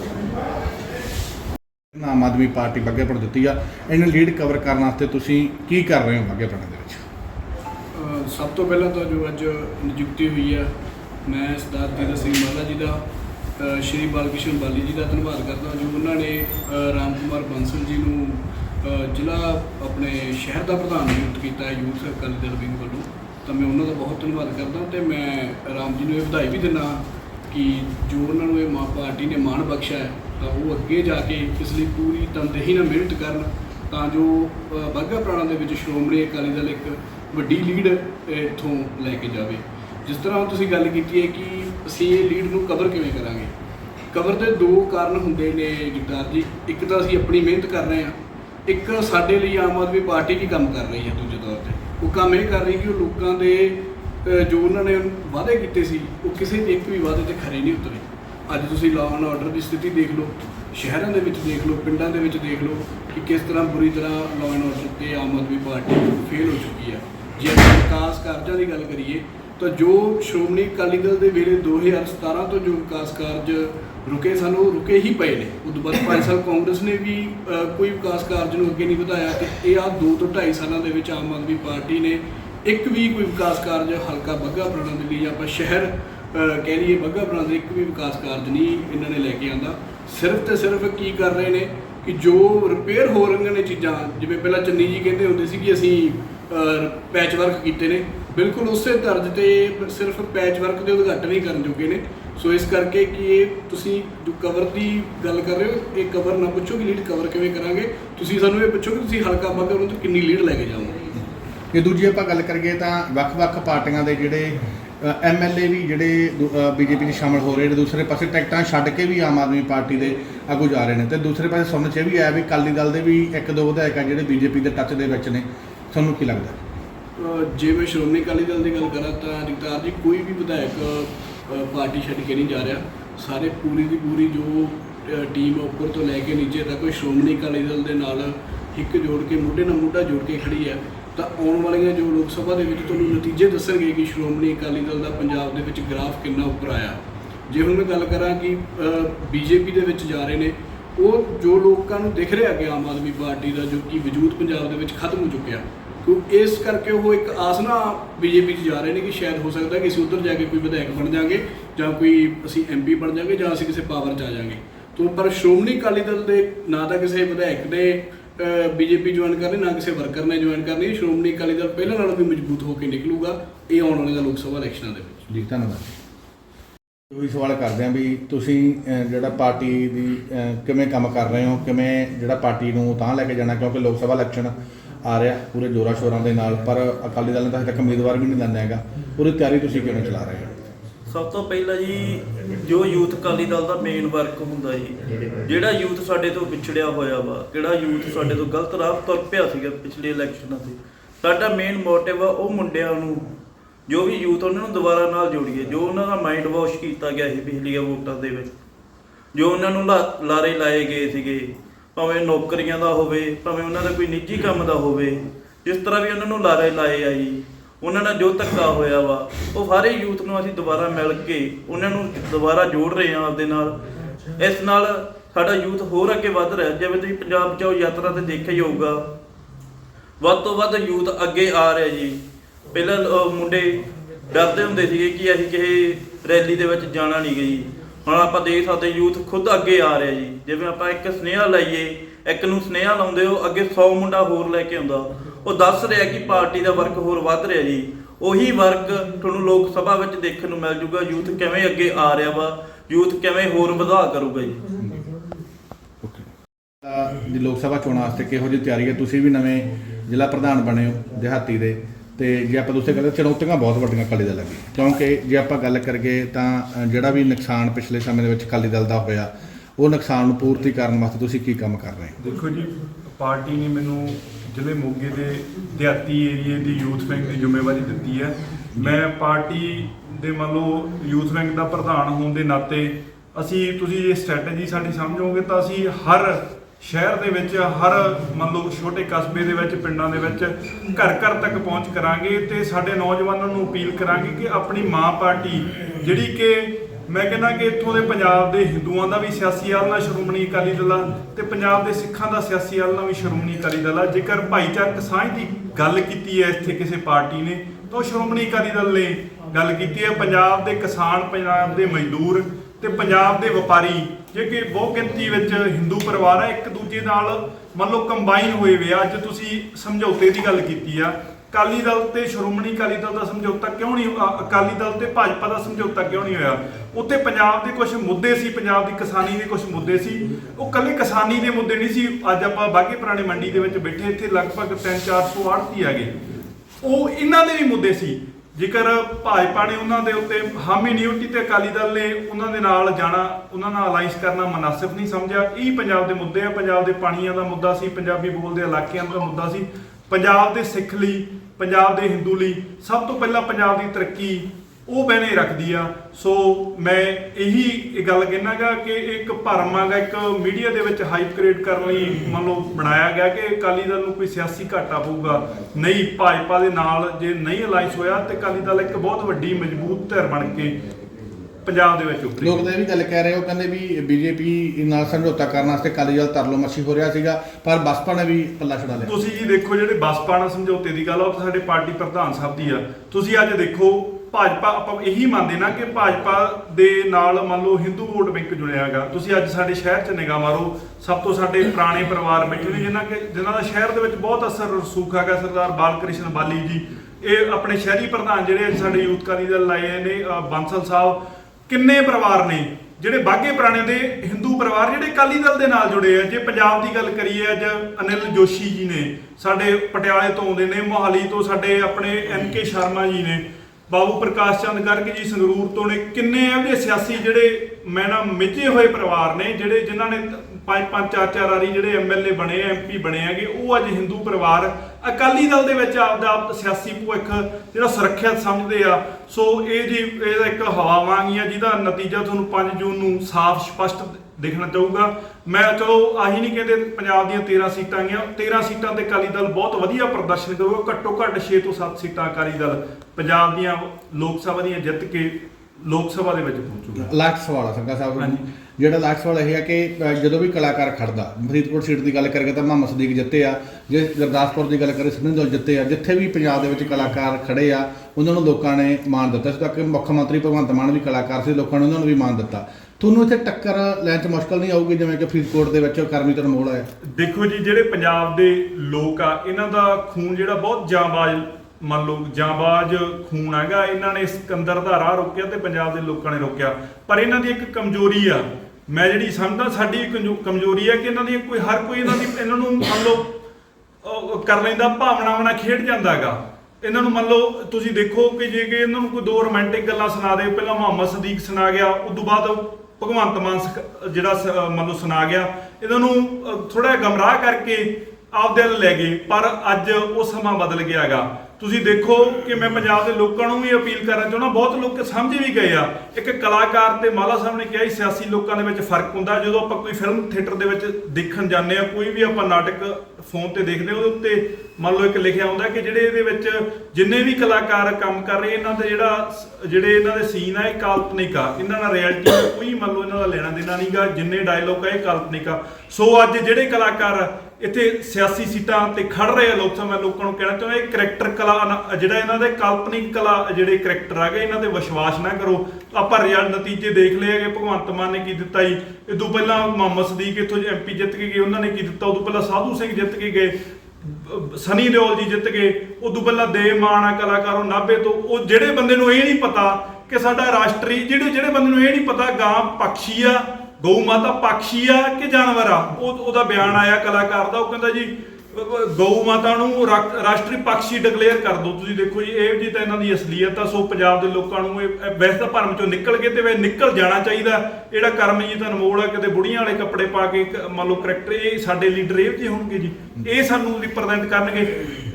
ਆਮ ਆਦਮੀ ਪਾਰਟੀ ਬੱਗੇਪੁਰ ਦਿੱਤੀ ਆ। ਇਹਨੂੰ ਲੀਡ ਕਵਰ ਕਰਨ ਵਾਸਤੇ ਤੁਸੀਂ ਕੀ ਕਰ ਰਹੇ ਹੋ ਬੱਗੇਪੁਰ ਦੇ ਵਿੱਚ? ਸਭ ਤੋਂ ਪਹਿਲਾਂ ਤਾਂ ਜੋ ਅੱਜ ਨਿਯੁਕਤੀ ਹੋਈ ਹੈ ਮੈਂ ਸਰਦਾਰ ਦੀਦਾ ਸਿੰਘ ਮਾਲਾ ਜੀ ਦਾ ਅ, ਸ਼੍ਰੀ ਬਾਲਕ੍ਰਿਸ਼ਨ ਬਾਲੀ ਜੀ ਦਾ ਧੰਨਵਾਦ ਕਰਦਾ ਜੋ ਉਹਨਾਂ ਨੇ ਰਾਮ ਕੁਮਾਰ ਬੰਸਲ ਜੀ ਨੂੰ ਜ਼ਿਲ੍ਹਾ ਆਪਣੇ ਸ਼ਹਿਰ ਦਾ ਪ੍ਰਧਾਨ ਨਿਯੁਕਤ ਕੀਤਾ ਹੈ ਯੂਥ ਅਕਾਲੀ ਦਲ ਵਿੰਗ ਵੱਲੋਂ। ਤਾਂ ਮੈਂ ਉਹਨਾਂ ਦਾ ਬਹੁਤ ਧੰਨਵਾਦ ਕਰਦਾ ਤੇ ਮੈਂ ਰਾਮ ਜੀ ਨੂੰ ਇਹ ਵਧਾਈ ਵੀ ਦਿੰਦਾ ਕਿ ਜੋ ਉਹਨਾਂ ਨੂੰ ਇਹ ਮਾਂ ਪਾਰਟੀ ਨੇ ਮਾਣ ਬਖਸ਼ਿਆ ਹੈ ਤਾਂ ਉਹ ਅੱਗੇ ਜਾ ਕੇ ਇਸ ਲਈ ਪੂਰੀ ਤਨਦੇਹੀ ਨਾਲ ਮਿਹਨਤ ਕਰਨ ਤਾਂ ਜੋ ਅ, ਬਾਘਾ ਪੁਰਾਣਾ ਦੇ ਵਿੱਚ ਸ਼੍ਰੋਮਣੀ ਅਕਾਲੀ ਦਲ ਇੱਕ ਵੱਡੀ ਲੀਡ ਇੱਥੋਂ ਲੈ ਕੇ ਜਾਵੇ। ਜਿਸ ਤਰ੍ਹਾਂ ਤੁਸੀਂ ਗੱਲ ਕੀਤੀ ਹੈ ਕਿ ਅਸੀਂ ਇਹ ਲੀਡ ਨੂੰ ਕਵਰ ਕਿਵੇਂ ਕਰਾਂਗੇ? ਕਵਰ ਦੇ ਦੋ ਕਾਰਨ ਹੁੰਦੇ ਨੇ ਜਗਦਾਰ ਜੀ। ਇੱਕ ਤਾਂ ਅਸੀਂ ਆਪਣੀ ਮਿਹਨਤ ਕਰ ਰਹੇ ਹਾਂ ਇੱਕ ਸਾਡੇ ਲਈ ਆਮ ਆਦਮੀ ਪਾਰਟੀ ਵੀ ਕੰਮ ਕਰ ਰਹੀ ਹੈ ਦੂਜੇ ਤੌਰ ਤੇ। ਉਹ ਕੰਮ ਇਹ ਕਰ ਰਹੀ ਕਿ ਉਹ ਲੋਕਾਂ ਦੇ ਜੋ ਉਹਨਾਂ ਨੇ ਵਾਅਦੇ ਕੀਤੇ ਸੀ, ਉਹ ਕਿਸੇ ਇੱਕ ਵੀ ਵਾਅਦੇ ਤੇ ਖਰੇ ਨਹੀਂ ਉਤਰੇ। ਅੱਜ ਤੁਸੀਂ ਲਾਅ ਐਂਡ ਆਰਡਰ ਦੀ ਸਥਿਤੀ ਦੇਖ ਲਓ, ਸ਼ਹਿਰਾਂ ਦੇ ਵਿੱਚ ਦੇਖ ਲਓ, ਪਿੰਡਾਂ ਦੇ ਵਿੱਚ ਦੇਖ ਲਓ ਕਿ ਕਿਸ ਤਰ੍ਹਾਂ ਬੁਰੀ ਤਰ੍ਹਾਂ ਲਾਅ ਐਂਡ ਆਰਡਰ ਤੇ ਆਮ ਆਦਮੀ ਪਾਰਟੀ ਫੇਲ ਹੋ ਚੁੱਕੀ ਹੈ ਜੇ ਆਪਾਂ ਵਿਕਾਸ ਕਾਰਜਾਂ ਦੀ ਗੱਲ ਕਰੀਏ, ਤਾਂ ਜੋ ਸ਼੍ਰੋਮਣੀ ਅਕਾਲੀ ਦਲ ਦੇ ਵੇਲੇ 2017 ਤੋਂ ਜੋ ਵਿਕਾਸ ਕਾਰਜ ਰੁਕੇ ਸਾਨੂੰ, ਰੁਕੇ ਹੀ ਪਏ ਨੇ। ਉਦੋਂ ਬਾਅਦ 5 ਸਾਲ ਕਾਂਗਰਸ ਨੇ ਵੀ ਕੋਈ ਵਿਕਾਸ ਕਾਰਜ ਨੂੰ ਅੱਗੇ ਨਹੀਂ ਵਧਾਇਆ ਤੇ ਇਹ ਆ 2 ਤੋਂ 2.5 ਸਾਲਾਂ ਦੇ ਵਿੱਚ ਆਮ ਆਦਮੀ ਪਾਰਟੀ ਨੇ ਇੱਕ ਵੀ ਕੋਈ ਵਿਕਾਸ ਕਾਰਜ ਹਲਕਾ ਬੱਗਾ ਪੁਰਾਣਾ ਦੇ ਲਈ ਆਪਾਂ ਸ਼ਹਿਰ ਕਹਿ ਲਈਏ ਬੱਗਾ ਪੁਰਾਣਾ ਦੇ ਇੱਕ ਵੀ ਵਿਕਾਸ ਕਾਰਜ ਨਹੀਂ ਇਹਨਾਂ ਨੇ ਲੈ ਕੇ ਆਂਦਾ। ਸਿਰਫ ਤੇ ਸਿਰਫ ਕੀ ਕਰ ਰਹੇ ਨੇ ਕਿ ਜੋ ਰਿਪੇਅਰ ਹੋ ਰਹੀਆਂ ਨੇ ਚੀਜ਼ਾਂ, ਜਿਵੇਂ ਪਹਿਲਾਂ ਚੰਨੀ ਜੀ ਕਹਿੰਦੇ ਹੁੰਦੇ ਸੀ ਕਿ ਅਸੀਂ ਪੈਚ ਵਰਕ ਕੀਤੇ ਨੇ। ਬਿਲਕੁਲ ਉਸੇ ਤਰਜ਼ ਤੇ ਸਿਰਫ ਪੈਚ ਵਰਕ ਦੇ ਉਦਘਾਟਨ ਹੀ ਕਰਨ ਜੋਗੇ ਨੇ। ਸੋ ਇਸ ਕਰਕੇ ਕਿ ਇਹ ਤੁਸੀਂ ਜੋ ਕਵਰ ਦੀ ਗੱਲ ਕਰ ਰਹੇ ਹੋ ਇਹ ਕਵਰ ਨਾ ਪੁੱਛੋ ਕਿ ਲੀਡ ਕਵਰ ਕਿਵੇਂ ਕਰਾਂਗੇ। ਤੁਸੀਂ ਸਾਨੂੰ ਇਹ ਪੁੱਛੋ ਕਿ ਤੁਸੀਂ ਹਲਕਾ ਬੱਗਾ ਨੂੰ ਕਿੰਨੀ ਲੀਡ ਲੈ ਕੇ ਜਾਓਗੇ। ਜੇ ਦੂਜੀ ਆਪਾਂ ਗੱਲ ਕਰੀਏ ਤਾਂ ਵੱਖ-ਵੱਖ ਪਾਰਟੀਆਂ ਦੇ ਜਿਹੜੇ ਐਮਐਲਏ ਵੀ ਜਿਹੜੇ ਬੀਜੇਪੀ 'ਚ ਸ਼ਾਮਲ ਹੋ ਰਹੇ ਨੇ ਦੂਸਰੇ ਪਾਸੇ ਟਿਕਟਾਂ ਛੱਡ ਕੇ ਵੀ ਆਮ ਆਦਮੀ ਪਾਰਟੀ ਦੇ ਆਗੂ ਜਾ ਰਹੇ ਨੇ। ਤੇ ਦੂਸਰੇ ਪਾਸੇ ਸੁਣਨ 'ਚ ਇਹ ਵੀ ਆਇਆ ਵੀ ਅਕਾਲੀ ਦਲ ਦੇ ਵੀ ਇੱਕ ਦੋ ਵਿਧਾਇਕ ਆ ਜਿਹੜੇ ਬੀਜੇਪੀ ਦੇ ਟੱਚ ਦੇ ਵਿੱਚ ਨੇ। ਤੁਹਾਨੂੰ ਕੀ ਲੱਗਦਾ? ਜੇ ਮੈਂ ਸ਼੍ਰੋਮਣੀ ਅਕਾਲੀ ਦਲ ਦੀ ਗੱਲ ਕਰਾਂ ਤਾਂ ਜਗਤਾਰ ਜੀ ਕੋਈ ਵੀ ਵਿਧਾਇਕ ਪਾਰਟੀ ਛੱਡ ਕੇ ਨਹੀਂ ਜਾ ਰਿਹਾ। ਸਾਰੇ ਪੂਰੀ ਦੀ ਪੂਰੀ ਜੋ ਅ, ਟੀਮ ਉੱਪਰ ਤੋਂ ਲੈ ਕੇ ਨੀਚੇ ਤੱਕ ਸ਼੍ਰੋਮਣੀ ਅਕਾਲੀ ਦਲ ਦੇ ਨਾਲ ਇੱਕ ਜੋੜ ਕੇ ਮੋਢੇ ਨਾਲ ਮੋਢਾ ਜੋੜ ਕੇ ਖੜੀ ਹੈ ਤਾਂ ਆਉਣ ਵਾਲੀਆਂ ਜੋ ਲੋਕ ਸਭਾ ਦੇ ਵਿੱਚ ਤੁਹਾਨੂੰ ਨਤੀਜੇ ਦੱਸਣਗੇ ਕਿ ਸ਼੍ਰੋਮਣੀ ਅਕਾਲੀ ਦਲ ਦਾ ਪੰਜਾਬ ਦੇ ਵਿੱਚ ਗ੍ਰਾਫ ਕਿੰਨਾ ਉੱਪਰ ਆਇਆ। ਜੇ ਹੁਣ ਮੈਂ ਗੱਲ ਕਰਾਂ ਕਿ ਬੀਜੇਪੀ ਦੇ ਵਿੱਚ ਜਾ ਰਹੇ ਨੇ ਉਹ ਜੋ ਲੋਕਾਂ ਨੂੰ ਦਿਖ ਰਿਹਾ ਕਿ ਆਮ ਆਦਮੀ ਪਾਰਟੀ ਦਾ ਜੋ ਕਿ ਵਜੂਦ ਪੰਜਾਬ ਦੇ ਵਿੱਚ ਖਤਮ ਹੋ ਚੁੱਕਿਆ। ਕਿਉਂ ਇਸ ਕਰਕੇ ਉਹ ਇੱਕ ਆਸ ਨਾ ਬੀਜੇਪੀ 'ਚ ਜਾ ਰਹੇ ਨੇ ਕਿ ਸ਼ਾਇਦ ਹੋ ਸਕਦਾ ਕਿ ਅਸੀਂ ਉੱਧਰ ਜਾ ਕੇ ਕੋਈ ਵਿਧਾਇਕ ਬਣ ਜਾਾਂਗੇ ਜਾਂ ਕੋਈ ਅਸੀਂ ਐਮਪੀ ਬਣ ਜਾਾਂਗੇ ਜਾਂ ਅਸੀਂ ਕਿਸੇ ਪਾਵਰ 'ਚ ਆ ਜਾਾਂਗੇ। ਤੋਂ ਪਰ ਸ਼੍ਰੋਮਣੀ ਅਕਾਲੀ ਦਲ ਦੇ ਨਾ ਤਾਂ ਕਿਸੇ ਵਿਧਾਇਕ ਨੇ ਬੀਜੇਪੀ ਜੁਆਇਨ ਕਰਨੀ, ਨਾ ਕਿਸੇ ਵਰਕਰ ਨੇ ਜੁਆਇਨ ਕਰਨੀ। ਸ਼੍ਰੋਮਣੀ ਅਕਾਲੀ ਦਲ ਪਹਿਲਾਂ ਨਾਲੋਂ ਵੀ ਮਜ਼ਬੂਤ ਹੋ ਕੇ ਨਿਕਲੂਗਾ, ਇਹ ਆਉਣ ਵਾਲੀਆਂ ਲੋਕ ਸਭਾ ਇਲੈਕਸ਼ਨਾਂ ਦੇ ਵਿੱਚ। ਜੀ, ਧੰਨਵਾਦ। ਉਹੀ ਸਵਾਲ ਕਰਦੇ ਹਾਂ ਵੀ ਤੁਸੀਂ ਜਿਹੜਾ ਪਾਰਟੀ ਦੀ ਕਿਵੇਂ ਕੰਮ ਕਰ ਰਹੇ ਹੋ? ਕਿਵੇਂ ਜਿਹੜਾ ਪਾਰਟੀ ਨੂੰ ਤਾਂ ਲੈ ਕੇ ਜਾਣਾ? ਕਿਉਂਕਿ ਲੋਕ ਸਭਾ ਇਲੈਕਸ਼ਨ ਆ ਰਿਹਾ ਪੂਰੇ ਜੋਰਾਂ ਸ਼ੋਰਾਂ ਦੇ ਨਾਲ, ਪਰ ਅਕਾਲੀ ਦਲ ਨੇ ਤਾਂ ਹਜੇ ਤੱਕ ਉਮੀਦਵਾਰ ਵੀ ਨਹੀਂ ਦਿੰਦਾ ਹੈਗਾ। ਪੂਰੀ ਤਿਆਰੀ ਤੁਸੀਂ ਕਿਵੇਂ ਚਲਾ ਰਹੇ ਹੋ? ਸਭ ਤੋਂ ਪਹਿਲਾਂ ਜੀ, ਜੋ ਯੂਥ ਅਕਾਲੀ ਦਲ ਦਾ ਮੇਨ ਵਰਕ ਹੁੰਦਾ ਜੀ, ਜਿਹੜਾ ਯੂਥ ਸਾਡੇ ਤੋਂ ਵਿਛੜਿਆ ਹੋਇਆ ਵਾ, ਜਿਹੜਾ ਯੂਥ ਸਾਡੇ ਤੋਂ ਗਲਤ ਰਾਹ ਤੁਰ ਪਿਆ ਸੀਗਾ ਪਿਛਲੇ ਇਲੈਕਸ਼ਨਾਂ ਤੇ, ਸਾਡਾ ਮੇਨ ਮੋਟਿਵ ਆ ਉਹ ਮੁੰਡਿਆਂ ਨੂੰ, ਜੋ ਵੀ ਯੂਥ ਉਹਨਾਂ ਨੂੰ ਦੁਬਾਰਾ ਨਾਲ ਜੋੜੀਏ, ਜੋ ਉਹਨਾਂ ਦਾ ਮਾਈਂਡ ਵਾਸ਼ ਕੀਤਾ ਗਿਆ ਸੀ ਪਿਛਲੀਆਂ ਵੋਟਾਂ ਦੇ ਵਿੱਚ, ਜੋ ਉਹਨਾਂ ਨੂੰ ਲਾ- ਲਾਰੇ ਲਾਏ ਗਏ ਸੀਗੇ ਭਾਵੇਂ ਨੌਕਰੀਆਂ ਦਾ ਹੋਵੇ, ਭਾਵੇਂ ਉਹਨਾਂ ਦਾ ਕੋਈ ਨਿੱਜੀ ਕੰਮ ਦਾ ਹੋਵੇ, ਜਿਸ ਤਰ੍ਹਾਂ ਵੀ ਉਹਨਾਂ ਨੂੰ ਲਾਰੇ ਲਾਏ ਆ ਜੀ ਉਹਨਾਂ ਨਾਲ ਜੋ ਧੱਕਾ ਹੋਇਆ ਵਾ, ਉਹ ਸਾਰੇ ਯੂਥ ਨੂੰ ਅਸੀਂ ਦੁਬਾਰਾ ਮਿਲ ਕੇ ਉਹਨਾਂ ਨੂੰ ਦੁਬਾਰਾ ਜੋੜ ਰਹੇ ਹਾਂ ਆਪਦੇ ਨਾਲ। ਇਸ ਨਾਲ ਸਾਡਾ ਯੂਥ ਹੋਰ ਅੱਗੇ ਵੱਧ ਰਿਹਾ, ਜਿਵੇਂ ਤੁਸੀਂ ਪੰਜਾਬ ਜਾਓ ਯਾਤਰਾ ਤੇ ਦੇਖਿਆ ਹੀ ਹੋਊਗਾ। ਵੱਧ ਤੋਂ ਵੱਧ ਯੂਥ ਅੱਗੇ ਆ ਰਿਹਾ ਜੀ। ਪਹਿਲਾਂ ਮੁੰਡੇ ਡਰਦੇ ਹੁੰਦੇ ਸੀਗੇ ਕਿ ਅਸੀਂ ਕਿਸੇ ਰੈਲੀ ਦੇ ਵਿੱਚ ਜਾਣਾ ਨਹੀਂ ਗਈ ਹੁਣ ਆਪਾਂ ਦੇਖ ਸਕਦੇ ਯੂਥ ਖੁਦ ਅੱਗੇ ਆ ਰਿਹਾ ਜੀ। ਜਿਵੇਂ ਆਪਾਂ ਇੱਕ ਸਨੇਹਾ ਲਾਈਏ, ਇੱਕ ਨੂੰ ਸਨੇਹਾ ਲਾਉਂਦੇ ਹੋ, ਅੱਗੇ 100 ਮੁੰਡਾ ਹੋਰ ਲੈ ਕੇ ਆਉਂਦਾ। ਉਹ ਦੱਸ ਰਿਹਾ ਕਿ ਪਾਰਟੀ ਦਾ ਵਰਕ ਹੋਰ ਵੱਧ ਰਿਹਾ ਜੀ। ਉਹੀ ਵਰਕ ਤੁਹਾਨੂੰ ਲੋਕ ਸਭਾ ਵਿੱਚ ਦੇਖਣ ਨੂੰ ਮਿਲ ਜੂਗਾ, ਯੂਥ ਕਿਵੇਂ ਅੱਗੇ ਆ ਰਿਹਾ ਵਾ, ਯੂਥ ਕਿਵੇਂ ਹੋਰ ਵਧਾ ਕਰੂਗਾ ਜੀ। ਓਕੇ। ਜੀ ਲੋਕ ਸਭਾ ਚੋਣਾਂ ਵਾਸਤੇ ਕਿਹੋ ਜਿਹੀ ਤਿਆਰੀ ਹੈ? ਤੁਸੀਂ ਵੀ ਨਵੇਂ ਜ਼ਿਲ੍ਹਾ ਪ੍ਰਧਾਨ ਬਣੇ ਹੋ, ਦਿਹਾਤੀ ਦੇ। ਤੇ ਜੇ ਆਪਾਂ ਦੂਸਰੇ ਗੱਲ ਚੁਣੌਤੀਆਂ ਬਹੁਤ ਵੱਡੀਆਂ ਅਕਾਲੀ ਦਲ ਲੱਗੀ ਕਿਉਂਕਿ ਜੇ ਆਪਾਂ ਗੱਲ ਕਰੀਏ ਤਾਂ ਜਿਹੜਾ ਵੀ ਨੁਕਸਾਨ ਪਿਛਲੇ ਸਮੇਂ ਦੇ ਵਿੱਚ ਅਕਾਲੀ ਦਲ ਦਾ ਹੋਇਆ, ਉਹ ਨੁਕਸਾਨ ਨੂੰ ਪੂਰਤੀ ਕਰਨ ਵਾਸਤੇ ਤੁਸੀਂ ਕੀ ਕੰਮ ਕਰ ਰਹੇ ਹੋ? ਦੇਖੋ ਜੀ, ਪਾਰਟੀ ਨੇ ਮੈਨੂੰ ਜ਼ਿਲ੍ਹੇ ਮੋਗੇ ਦੇ ਦਿਹਾਤੀ ਏਰੀਏ ਦੀ ਯੂਥ ਬੈਂਕ ਦੀ ਜ਼ਿੰਮੇਵਾਰੀ ਦਿੱਤੀ ਹੈ। ਮੈਂ ਪਾਰਟੀ ਦੇ ਮੰਨ ਲਓ ਯੂਥ ਬੈਂਕ ਦਾ ਪ੍ਰਧਾਨ ਹੋਣ ਦੇ ਨਾਤੇ, ਅਸੀਂ ਤੁਸੀਂ ਇਹ ਸਟ੍ਰੈਟਜੀ ਸਾਡੀ ਸਮਝੋਗੇ ਤਾਂ ਅਸੀਂ ਹਰ ਸ਼ਹਿਰ ਦੇ ਵਿੱਚ ਹਰ ਮੰਨ ਲਓ ਛੋਟੇ ਕਸਬੇ ਦੇ ਵਿੱਚ, ਪਿੰਡਾਂ ਦੇ ਵਿੱਚ ਘਰ ਘਰ ਤੱਕ ਪਹੁੰਚ ਕਰਾਂਗੇ ਤੇ ਸਾਡੇ ਨੌਜਵਾਨਾਂ ਨੂੰ ਅਪੀਲ ਕਰਾਂਗੇ ਕਿ ਆਪਣੀ ਮਾਂ ਪਾਰਟੀ ਜਿਹੜੀ ਕਿ ਮੈਂ ਕਹਿੰਦਾ ਕਿ ਇੱਥੋਂ ਦੇ ਪੰਜਾਬ ਦੇ ਹਿੰਦੂਆਂ ਦਾ ਵੀ ਸਿਆਸੀ ਆਲਣਾ ਸ਼੍ਰੋਮਣੀ ਅਕਾਲੀ ਦਲ ਆ ਤੇ ਪੰਜਾਬ ਦੇ ਸਿੱਖਾਂ ਦਾ ਸਿਆਸੀ ਆਲਣਾ ਵੀ ਸ਼੍ਰੋਮਣੀ ਅਕਾਲੀ ਦਲ ਆ। ਜੇਕਰ ਭਾਈਚਾਰਕ ਸਾਂਝ ਦੀ ਗੱਲ ਕੀਤੀ ਹੈ ਇੱਥੇ ਕਿਸੇ ਪਾਰਟੀ ਨੇ, ਤਾਂ ਉਹ ਸ਼੍ਰੋਮਣੀ ਅਕਾਲੀ ਦਲ ਨੇ ਗੱਲ ਕੀਤੀ ਹੈ। ਪੰਜਾਬ ਦੇ ਕਿਸਾਨ, ਪੰਜਾਬ ਦੇ ਮਜ਼ਦੂਰ ਤੇ ਪੰਜਾਬ ਦੇ ਵਪਾਰੀ ਜੇ ਕਿ ਬਹੁ ਗਿਣਤੀ ਵਿੱਚ ਹਿੰਦੂ ਪਰਿਵਾਰ ਹੈ ਇੱਕ ਦੂਜੇ ਨਾਲ ਮੰਨ ਲਓ ਕੰਬਾਈਨ ਹੋਏ ਵੇ ਆ। ਅੱਜ ਤੁਸੀਂ ਸਮਝੌਤੇ ਦੀ ਗੱਲ ਕੀਤੀ ਆ। ਅਕਾਲੀ ਦਲ ਤੇ ਸ਼੍ਰੋਮਣੀ ਅਕਾਲੀ ਦਲ ਦਾ ਸਮਝੌਤਾ ਕਿਉਂ ਨਹੀਂ ਅਕਾਲੀ ਦਲ ਤੇ ਭਾਜਪਾ ਦਾ ਸਮਝੌਤਾ ਕਿਉਂ ਨਹੀਂ ਹੋਇਆ? ਉੱਥੇ ਪੰਜਾਬ ਦੇ ਕੁਝ ਮੁੱਦੇ ਸੀ, ਪੰਜਾਬ ਦੀ ਕਿਸਾਨੀ ਦੇ ਕੁਝ ਮੁੱਦੇ ਸੀ। ਉਹ ਕੱਲੇ ਕਿਸਾਨੀ ਦੇ ਮੁੱਦੇ ਨਹੀਂ ਸੀ। ਅੱਜ ਆਪਾਂ ਬਾਗੇ ਪੁਰਾਣੇ ਮੰਡੀ ਦੇ ਵਿੱਚ ਬੈਠੇ, ਇੱਥੇ ਲਗਭਗ 3-400 ਆੜਤੀ ਆ ਗਏ ਉਹ ਇਹਨਾਂ ਦੇ ਵੀ ਮੁੱਦੇ ਸੀ। ਜੇਕਰ ਭਾਜਪਾ ਨੇ ਉਹਨਾਂ ਦੇ ਉੱਤੇ ਹਾਮੀ ਨਿਊਟੀ ਤੇ ਅਕਾਲੀ ਦਲ ਨੇ ਉਹਨਾਂ ਦੇ ਨਾਲ ਜਾਣਾ, ਉਹਨਾਂ ਨਾਲ ਅਲਾਈਅੰਸ ਕਰਨਾ ਮناسب ਨਹੀਂ ਸਮਝਿਆ। ਇਹ ਪੰਜਾਬ ਦੇ ਮੁੱਦੇ ਆ, ਪੰਜਾਬ ਦੇ ਪਾਣੀਆਂ ਦਾ ਮੁੱਦਾ ਸੀ, ਪੰਜਾਬੀ ਬੋਲਦੇ ਇਲਾਕਿਆਂ ਦਾ ਮੁੱਦਾ ਸੀ। ਪੰਜਾਬ ਦੇ ਸਿੱਖ ਲਈ, ਪੰਜਾਬ ਦੇ ਹਿੰਦੂ ਲਈ ਸਭ ਤੋਂ ਪਹਿਲਾਂ ਪੰਜਾਬ ਦੀ ਤਰੱਕੀ ਉਹ ਬਹਿਨੇ ਰੱਖਦੀ ਆ। ਸੋ ਮੈਂ ਇਹੀ ਇਹ ਗੱਲ ਕਹਿਣਾਗਾ ਕਿ ਇੱਕ ਭਰਮ ਆਗਾ ਇੱਕ ਮੀਡੀਆ ਦੇ ਵਿੱਚ ਹਾਈਪ ਕ੍ਰੀਏਟ ਕਰਨ ਲਈ ਮੰਨ ਲਓ ਬਣਾਇਆ ਗਿਆ ਕਿ ਅਕਾਲੀ ਦਲ ਨੂੰ ਕੋਈ ਸਿਆਸੀ ਘਾਟਾ ਪਊਗਾ। ਨਹੀਂ ਭਾਜਪਾ ਦੇ ਨਾਲ ਜੇ ਨਹੀਂ ਅਲਾਈਅੰਸ ਹੋਇਆ ਤੇ ਅਕਾਲੀ ਦਲ ਇੱਕ ਬਹੁਤ ਵੱਡੀ ਮਜ਼ਬੂਤ ਧਿਰ ਬਣ ਕੇ ਪੰਜਾਬ ਦੇ ਵਿੱਚ ਉੱਭਰੀ ਲੋਕ ਤਾਂ ਇਹ ਵੀ ਗੱਲ ਕਹਿ ਰਹੇ ਹੋ ਕਹਿੰਦੇ ਵੀ ਬੀਜੇਪੀ ਨਾਲ ਸਮਝੌਤਾ ਕਰਨ ਵਾਸਤੇ ਅਕਾਲੀ ਦਲ ਤਰਲੋ ਮੱਛੀ ਹੋ ਰਿਹਾ ਸੀਗਾ ਪਰ ਬਸਪਾ ਨੇ ਵੀ ਪੱਲਾ ਛਡਾ ਲਿਆ। ਤੁਸੀਂ ਜੀ ਦੇਖੋ ਜਿਹੜੇ ਬਸਪਾ ਨਾਲ ਸਮਝੌਤੇ ਦੀ ਗੱਲ ਆ ਉਹ ਸਾਡੇ ਪਾਰਟੀ ਪ੍ਰਧਾਨ ਸਾਹਿਬ ਦੀ ਆ। ਤੁਸੀਂ ਅੱਜ ਦੇਖੋ ਭਾਜਪਾ ਆਪਾਂ ਇਹੀ ਮੰਨਦੇ ਨਾ ਕਿ ਭਾਜਪਾ ਦੇ ਨਾਲ ਮੰਨ ਲਓ ਹਿੰਦੂ ਵੋਟ ਬੈਂਕ ਜੁੜਿਆ ਹੈਗਾ। ਤੁਸੀਂ ਅੱਜ ਸਾਡੇ ਸ਼ਹਿਰ 'ਚ ਨਿਗਾਹ ਮਾਰੋ ਸਭ ਤੋਂ ਸਾਡੇ ਪੁਰਾਣੇ ਪਰਿਵਾਰ ਬੈਠੇ ਨੇ ਜਿਨ੍ਹਾਂ ਕਿ ਜਿਨ੍ਹਾਂ ਦਾ ਸ਼ਹਿਰ ਦੇ ਵਿੱਚ ਬਹੁਤ ਅਸਰ ਰਸੂਖ ਹੈਗਾ ਸਰਦਾਰ ਬਾਲ ਕ੍ਰਿਸ਼ਨ ਬਾਲੀ ਜੀ। ਇਹ ਆਪਣੇ ਸ਼ਹਿਰੀ ਪ੍ਰਧਾਨ ਜਿਹੜੇ ਅੱਜ ਸਾਡੇ ਯੂਥ ਕਾਲੀ ਦਲ ਲਾਏ ਨੇ ਅ, ਬੰਸਲ ਸਾਹਿਬ ਕਿੰਨੇ ਪਰਿਵਾਰ ਨੇ? ਜਿਹੜੇ ਬਾਗੇ ਪੁਰਾਣੇ ਦੇ ਹਿੰਦੂ ਪਰਿਵਾਰ ਜਿਹੜੇ ਅਕਾਲੀ ਦਲ ਦੇ ਨਾਲ ਜੁੜੇ ਆ। ਜੇ ਪੰਜਾਬ ਦੀ ਗੱਲ ਕਰੀਏ ਅੱਜ ਅਨਿਲ ਜੋਸ਼ੀ ਜੀ ਨੇ ਸਾਡੇ ਪਟਿਆਲੇ ਤੋਂ ਆਉਂਦੇ ਨੇ ਮੋਹਾਲੀ ਤੋਂ ਸਾਡੇ ਆਪਣੇ ਐਨ ਕੇ ਸ਼ਰਮਾ ਜੀ ਨੇ। ਬਾਬੂ ਪ੍ਰਕਾਸ਼ ਚੰਦ ਗਰਗ ਜੀ ਸੰਗਰੂਰ ਤੋਂ ਨੇ। ਕਿੰਨੇ ਇਹੋ ਜਿਹੇ ਸਿਆਸੀ ਜਿਹੜੇ ਮੈਂ ਨਾ ਮਿੱਝੇ ਹੋਏ ਪਰਿਵਾਰ ਨੇ, ਜਿਹੜੇ ਜਿਨ੍ਹਾਂ ਨੇ ਪੰਜ ਪੰਜ, ਚਾਰ ਚਾਰ ਵਾਰੀ ਜਿਹੜੇ ਐਮਐਲਏ ਬਣੇ ਐਮਪੀ ਬਣੇ ਹੈਗੇ, ਉਹ ਅੱਜ ਹਿੰਦੂ ਪਰਿਵਾਰ ਅਕਾਲੀ ਦਲ ਦੇ ਵਿੱਚ ਆਪਦਾ ਆਪ ਸਿਆਸੀ ਭੁੱਖ ਜਿਹੜਾ ਸੁਰੱਖਿਅਤ ਸਮਝਦੇ ਆ। ਸੋ ਇਹ ਜੀ, ਇਹਦਾ ਇੱਕ ਹਵਾ ਹੀ ਆ, ਜਿਹਦਾ ਨਤੀਜਾ ਤੁਹਾਨੂੰ 5 ਜੂਨ ਨੂੰ ਸਾਫ਼ ਸਪਸ਼ਟ ਦੇਖਣਾ ਚਾਹੂਗਾ। ਮੈਂ ਚਲੋ ਆਹੀ ਨਹੀਂ ਕਹਿੰਦੇ ਪੰਜਾਬ ਦੀਆਂ 13 ਸੀਟਾਂ ਆਈਆਂ। 13 ਸੀਟਾਂ ਤੇ ਅਕਾਲੀ ਦਲ ਬਹੁਤ ਵਧੀਆ ਪ੍ਰਦਰਸ਼ਨ ਕਰੂਗਾ। ਘੱਟੋ ਘੱਟ 6 ਤੋਂ 7 ਸੀਟਾਂ ਅਕਾਲੀ ਦਲ ਪੰਜਾਬ ਦੀਆਂ ਲੋਕ ਸਭਾ ਦੀਆਂ ਜਿੱਤ ਕੇ ਲੋਕ ਸਭਾ ਦੇ ਵਿੱਚ ਪਹੁੰਚੂਗਾ। ਲਾਸਟ ਸਵਾਲ ਆ ਸੰਗਾ ਸਾਹਿਬ। ਜਿਹੜਾ ਲਾਸਟ ਸਵਾਲ ਇਹ ਹੈ ਕਿ ਜਦੋਂ ਵੀ ਕਲਾਕਾਰ ਖੜਦਾ ਫਰੀਦਕੋਟ ਸੀਟ ਦੀ ਗੱਲ ਕਰੀਏ ਤਾਂ ਮੁਹੰਮਦ ਸਦੀਕ ਜਿੱਤੇ ਆ ਜੇ ਗੁਰਦਾਸਪੁਰ ਦੀ ਗੱਲ ਕਰੀਏ ਸਿਮਰਨ ਦੌਲ ਜਿੱਤੇ ਆ ਜਿੱਥੇ ਵੀ ਪੰਜਾਬ ਦੇ ਵਿੱਚ ਕਲਾਕਾਰ ਖੜੇ ਆ ਉਹਨਾਂ ਨੂੰ ਲੋਕਾਂ ਨੇ ਮਾਣ ਦਿੱਤਾ। ਸੀ ਤੱਕ ਮੁੱਖ ਮੰਤਰੀ ਭਗਵੰਤ ਮਾਨ ਵੀ ਕਲਾਕਾਰ ਸੀ ਲੋਕਾਂ ਨੇ ਉਹਨਾਂ ਨੂੰ ਵੀ ਮਾਣ ਦਿੱਤਾ। ਤੁਹਾਨੂੰ ਇੱਥੇ ਟੱਕਰ ਲੈਣ 'ਚ ਮੁਸ਼ਕਲ ਨਹੀਂ ਆਊਗੀ, ਜਿਵੇਂ ਕਿ ਫਰੀਦਕੋਟ ਦੇ ਵਿੱਚ ਕਰਮੀ ਤਰਮੋਲ ਆਇਆ? ਦੇਖੋ ਜੀ, ਜਿਹੜੇ ਪੰਜਾਬ ਦੇ ਲੋਕ ਆ, ਇਹਨਾਂ ਦਾ ਖੂਨ ਜਿਹੜਾ ਬਹੁਤ ਜਾਂਬਾਜ਼, ਮੰਨ ਲਓ ਜਾਂਬਾਜ਼ ਖੂਨ ਹੈਗਾ, ਇਹਨਾਂ ਨੇ ਸਿਕੰਦਰ ਦਾ ਰਾਹ ਰੋਕਿਆ ਤੇ ਪੰਜਾਬ ਦੇ ਲੋਕਾਂ ਨੇ ਰੋਕਿਆ। ਪਰ ਇਹਨਾਂ ਦੀ ਇੱਕ ਕਮਜ਼ੋਰੀ ਆ, ਮੈਂ ਜਿਹੜੀ ਸਮਝਦਾ, ਸਾਡੀ ਕਮਜ਼ੋਰੀ ਆ ਕਿ ਇਹਨਾਂ ਦੀ ਕੋਈ, ਹਰ ਕੋਈ ਇਹਨਾਂ ਦੀ, ਇਹਨਾਂ ਨੂੰ ਮੰਨ ਲਓ ਕਰ ਲੈਂਦਾ, ਭਾਵਨਾਵਾਂ ਨਾਲ ਖੇਡ ਜਾਂਦਾ ਹੈਗਾ। ਇਹਨਾਂ ਨੂੰ ਮੰਨ ਲਓ, ਤੁਸੀਂ ਦੇਖੋ ਕਿ ਜੇ ਕਿ ਇਹਨਾਂ ਨੂੰ ਕੋਈ ਦੋ ਰੋਮਾਂਟਿਕ ਗੱਲਾਂ ਸੁਣਾ ਦੇ, ਪਹਿਲਾਂ ਮੁਹੰਮਦ ਸਦੀਕ ਸੁਣਾ ਗਿਆ ਉਸ ਤੋਂ ਬਾਅਦ ਭਗਵੰਤ ਮਾਨ ਜਿਹੜਾ ਸ- ਮੰਨ ਲਓ ਸੁਣਾ ਗਿਆ, ਇਹਨਾਂ ਨੂੰ ਥੋੜਾ ਗਮਰਾਹ ਕਰਕੇ ਆਪਦੇ ਵੱਲ ਲੈ ਗਏ, ਪਰ ਅੱਜ ਉਹ ਸਮਾਂ ਬਦਲ ਗਿਆ ਹੈਗਾ ਤੁਸੀਂ ਦੇਖੋ ਕਿ ਮੈਂ ਪੰਜਾਬ ਦੇ ਲੋਕਾਂ ਨੂੰ ਵੀ ਅਪੀਲ ਕਰਨਾ ਚਾਹੁੰਦਾ, ਬਹੁਤ ਲੋਕ ਸਮਝ ਵੀ ਗਏ ਆ। ਇੱਕ ਕਲਾਕਾਰ ਤੇ ਮਾਲਾ ਸਾਹਿਬ ਨੇ ਕਿਹਾ ਸਿਆਸੀ ਲੋਕਾਂ ਦੇ ਵਿੱਚ ਫ਼ਰਕ ਹੁੰਦਾ, ਜਦੋਂ ਆਪਾਂ ਕੋਈ ਫਿਲਮ ਥੀਏਟਰ ਦੇ ਵਿੱਚ ਦੇਖਣ ਜਾਂਦੇ ਆ, ਕੋਈ ਵੀ ਆਪਾਂ ਨਾਟਕ ਫੋਨ ਤੇ ਦੇਖਦੇ ਆ, ਉਹਦੇ ਉੱਤੇ ਮੰਨ ਲਓ ਇੱਕ ਲਿਖਿਆ ਹੁੰਦਾ ਕਿ ਜਿਹੜੇ ਇਹਦੇ ਵਿੱਚ ਜਿੰਨੇ ਵੀ ਕਲਾਕਾਰ ਕੰਮ ਕਰ ਰਹੇ, ਇਹਨਾਂ ਦੇ ਜਿਹੜਾ ਜਿਹੜੇ ਇਹਨਾਂ ਦੇ ਸੀਨ ਆ, ਇਹ ਕਾਲਪਨਿਕ ਆ। ਇਹਨਾਂ ਨਾਲ ਰਿਐਲਿਟੀ ਕੋਈ ਮੰਨ ਲਓ ਇਹਨਾਂ ਦਾ ਲੈਣਾ ਦੇਣਾ ਨਹੀਂਗਾ ਜਿੰਨੇ ਡਾਇਲੋਗ ਆ, ਇਹ ਕਾਲਪਨਿਕ ਆ। ਸੋ ਅੱਜ ਜਿਹੜੇ ਕਲਾਕਾਰ ਇੱਥੇ ਸਿਆਸੀ ਸੀਟਾਂ ਤੇ ਖੜ ਰਹੇ ਆ ਲੋਕ ਸਭਾ ਮੈਂ ਲੋਕਾਂ ਨੂੰ ਕਹਿਣਾ ਚਾਹੁੰਦਾ, ਇਹ ਕਰੈਕਟਰ ਕਲਾ ਜਿਹੜਾ ਇਹਨਾਂ ਦੇ ਕਾਲਪਨਿਕ ਕਲਾ ਜਿਹੜੇ ਕਰੈਕਟਰ ਆ ਗਏ, ਇਹਨਾਂ ਤੇ ਵਿਸ਼ਵਾਸ ਨਾ ਕਰੋ। ਆਪਾਂ ਰਿਜ਼ਲਟ ਨਤੀਜੇ ਦੇਖ ਲਏ ਹੈਗੇ, ਭਗਵੰਤ ਮਾਨ ਨੇ ਕੀ ਦਿੱਤਾ ਜੀ? ਇਹ ਤੋਂ ਪਹਿਲਾਂ ਮੁਹੰਮਦ ਸਦੀਕ ਇੱਥੋਂ ਐਮਪੀ ਜਿੱਤ ਕੇ ਗਏ, ਉਹਨਾਂ ਨੇ ਕੀ ਦਿੱਤਾ? ਉਦੋਂ ਪਹਿਲਾਂ ਸਾਧੂ ਸਿੰਘ ਜਿੱਤ ਕੇ ਗਏ ਸਨੀ ਦਿਓਲ ਜੀ ਜਿੱਤ ਗਏ ਉਦੋਂ ਪਹਿਲਾਂ ਦੇਵ ਮਾਨ ਆ ਕਲਾਕਾਰ, ਉਹ ਨਾਭੇ ਤੋਂ, ਉਹ ਜਿਹੜੇ ਬੰਦੇ ਨੂੰ ਇਹ ਨਹੀਂ ਪਤਾ ਕਿ ਸਾਡਾ ਰਾਸ਼ਟਰੀ, ਜਿਹੜੇ ਜਿਹੜੇ ਬੰਦੇ ਨੂੰ ਇਹ ਨਹੀਂ ਪਤਾ, ਗਾਂ ਪਕਸ਼ੀ ਆ ਗਊ ਮਾਤਾ ਪਕਸ਼ੀ ਆ ਕਿ ਜਾਨਵਰ ਆ? ਉਹ ਉਹਦਾ ਬਿਆਨ ਆਇਆ ਕਲਾਕਾਰ ਦਾ, ਉਹ ਕਹਿੰਦਾ ਜੀ ਗਊ ਮਾਤਾ ਨੂੰ ਰਾਸ਼ਟਰੀ ਪੰਛੀ ਡਿਕਲੇਅਰ ਕਰ ਦਿਓ। ਤੁਸੀਂ ਦੇਖੋ ਜੀ, ਇਹ ਜੀ ਤਾਂ ਇਹਨਾਂ ਦੀ ਅਸਲੀਅਤ ਆ, ਸੋ ਪੰਜਾਬ ਦੇ ਲੋਕਾਂ ਨੂੰ ਇਹ ਵੈਸੇ ਤਾਂ ਭਰਮ ਚੋਂ ਨਿਕਲ ਕੇ ਤੇ ਵੇ ਨਿਕਲ ਜਾਣਾ ਚਾਹੀਦਾ। ਜਿਹੜਾ ਕਰਮਜੀਤ ਅਨਮੋਲ ਆ, ਕਿਤੇ ਬੁੜੀਆਂ ਵਾਲੇ ਕੱਪੜੇ ਪਾ ਕੇ ਮੰਨ ਲਓ ਕਰੈਕਟਰ ਇਹ ਸਾਡੇ ਲੀਡਰ ਇਹ ਜਿਹੇ ਹੋਣਗੇ ਜੀ। ਇਹ ਸਾਨੂੰ ਰਿਪਰੈਜ਼ੈਂਟ ਕਰਨਗੇ।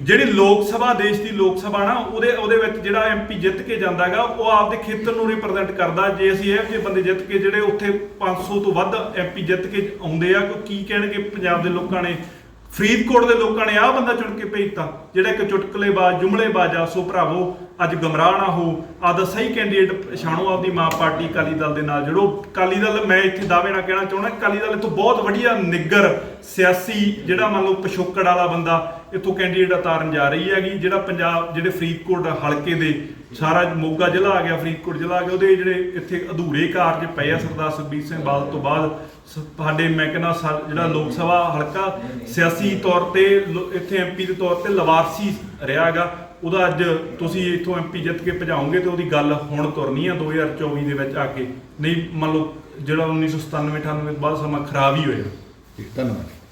ਜਿਹੜੀ ਲੋਕ ਸਭਾ, ਦੇਸ਼ ਦੀ ਲੋਕ ਸਭਾ ਨਾ, ਉਹਦੇ ਉਹਦੇ ਵਿੱਚ ਜਿਹੜਾ ਐਮਪੀ ਜਿੱਤ ਕੇ ਜਾਂਦਾ ਹੈਗਾ, ਉਹ ਆਪਦੇ ਖੇਤਰ ਨੂੰ ਰਿਪਰੈਜ਼ੈਂਟ ਕਰਦਾ। ਜੇ ਅਸੀਂ ਇਹੋ ਜਿਹੇ ਬੰਦੇ ਜਿੱਤ ਕੇ ਜਿਹੜੇ ਉੱਥੇ 500 ਤੋਂ ਵੱਧ ਐਮਪੀ ਜਿੱਤ ਕੇ ਆਉਂਦੇ ਆ ਕੀ ਕਹਿਣਗੇ ਪੰਜਾਬ ਦੇ ਲੋਕਾਂ ਨੇ? ਫਰੀਦਕੋਟ ਦੇ ਲੋਕਾਂ ਨੇ ਆਹ ਬੰਦਾ ਚੁਣ ਕੇ ਭੇਜਤਾ, ਜਿਹੜਾ ਇੱਕ ਚੁਟਕਲੇਬਾਜ਼, ਜੁਮਲੇਬਾਜ਼ ਆ, ਸੋ ਭਰਾਵੋ, ਅੱਜ ਗਮਰਾਹ ਨਾ ਹੋ ਆਦਾ ਸਹੀ ਕੈਂਡੀਡੇਟ ਪਛਾਣੋ, ਆਪਦੀ ਮਾਂ ਪਾਰਟੀ ਅਕਾਲੀ ਦਲ ਦੇ ਨਾਲ ਜੁੜੋ। ਅਕਾਲੀ ਦਲ, ਮੈਂ ਇੱਥੇ ਦਾਅਵੇ ਨਾਲ ਕਹਿਣਾ ਚਾਹੁੰਦਾ, ਅਕਾਲੀ ਦਲ ਇਥੋਂ ਬਹੁਤ ਵਧੀਆ ਨਿੱਗਰ, ਸਿਆਸੀ, ਜਿਹੜਾ ਮੰਨ ਲਓ ਪਿਛੋਕੜ ਵਾਲਾ ਬੰਦਾ ਇੱਥੋਂ ਕੈਂਡੀਡੇਟ ਉਤਾਰਨ ਜਾ ਰਹੀ ਹੈਗੀ, ਜਿਹੜਾ ਪੰਜਾਬ, ਜਿਹੜੇ ਫਰੀਦਕੋਟ ਹਲਕੇ ਦੇ ਸਾਰਾ ਮੋਗਾ ਜ਼ਿਲ੍ਹਾ ਆ ਗਿਆ, ਫਰੀਦਕੋਟ ਜ਼ਿਲ੍ਹਾ ਆ ਗਿਆ, ਉਹਦੇ ਜਿਹੜੇ ਇੱਥੇ ਅਧੂਰੇ ਕਾਰਜ ਪਏ ਆ ਸਰਦਾਰ ਸੁਖਬੀਰ ਸਿੰਘ ਬਾਦਲ ਤੋਂ ਬਾਅਦ, ਸ- ਸਾਡੇ ਮੈਂ ਕਹਿੰਦਾ ਸਾ- ਜਿਹੜਾ ਲੋਕ ਸਭਾ ਹਲਕਾ, ਸਿਆਸੀ ਤੌਰ ਤੇ ਲੋ- ਇੱਥੇ ਐਮਪੀ ਦੇ ਤੌਰ ਤੇ ਲਵਾਰਸੀ ਰਿਹਾ ਹੈਗਾ, ਉਹਦਾ ਅੱਜ ਤੁਸੀਂ ਇੱਥੋਂ ਐਮਪੀ ਜਿੱਤ ਕੇ ਭਜਾਉਂਗੇ ਤੇ ਉਹਦੀ ਗੱਲ ਹੁਣ ਤੁਰਨੀ ਆ 2024 ਦੇ ਵਿੱਚ ਆ ਕੇ, ਨਹੀਂ ਮੰਨ ਲਓ ਜਿਹੜਾ 1997 98 ਤੋਂ ਬਾਅਦ ਸਮਾਂ ਖਰਾਬ ਹੀ ਹੋਇਆ। ਧੰਨਵਾਦ।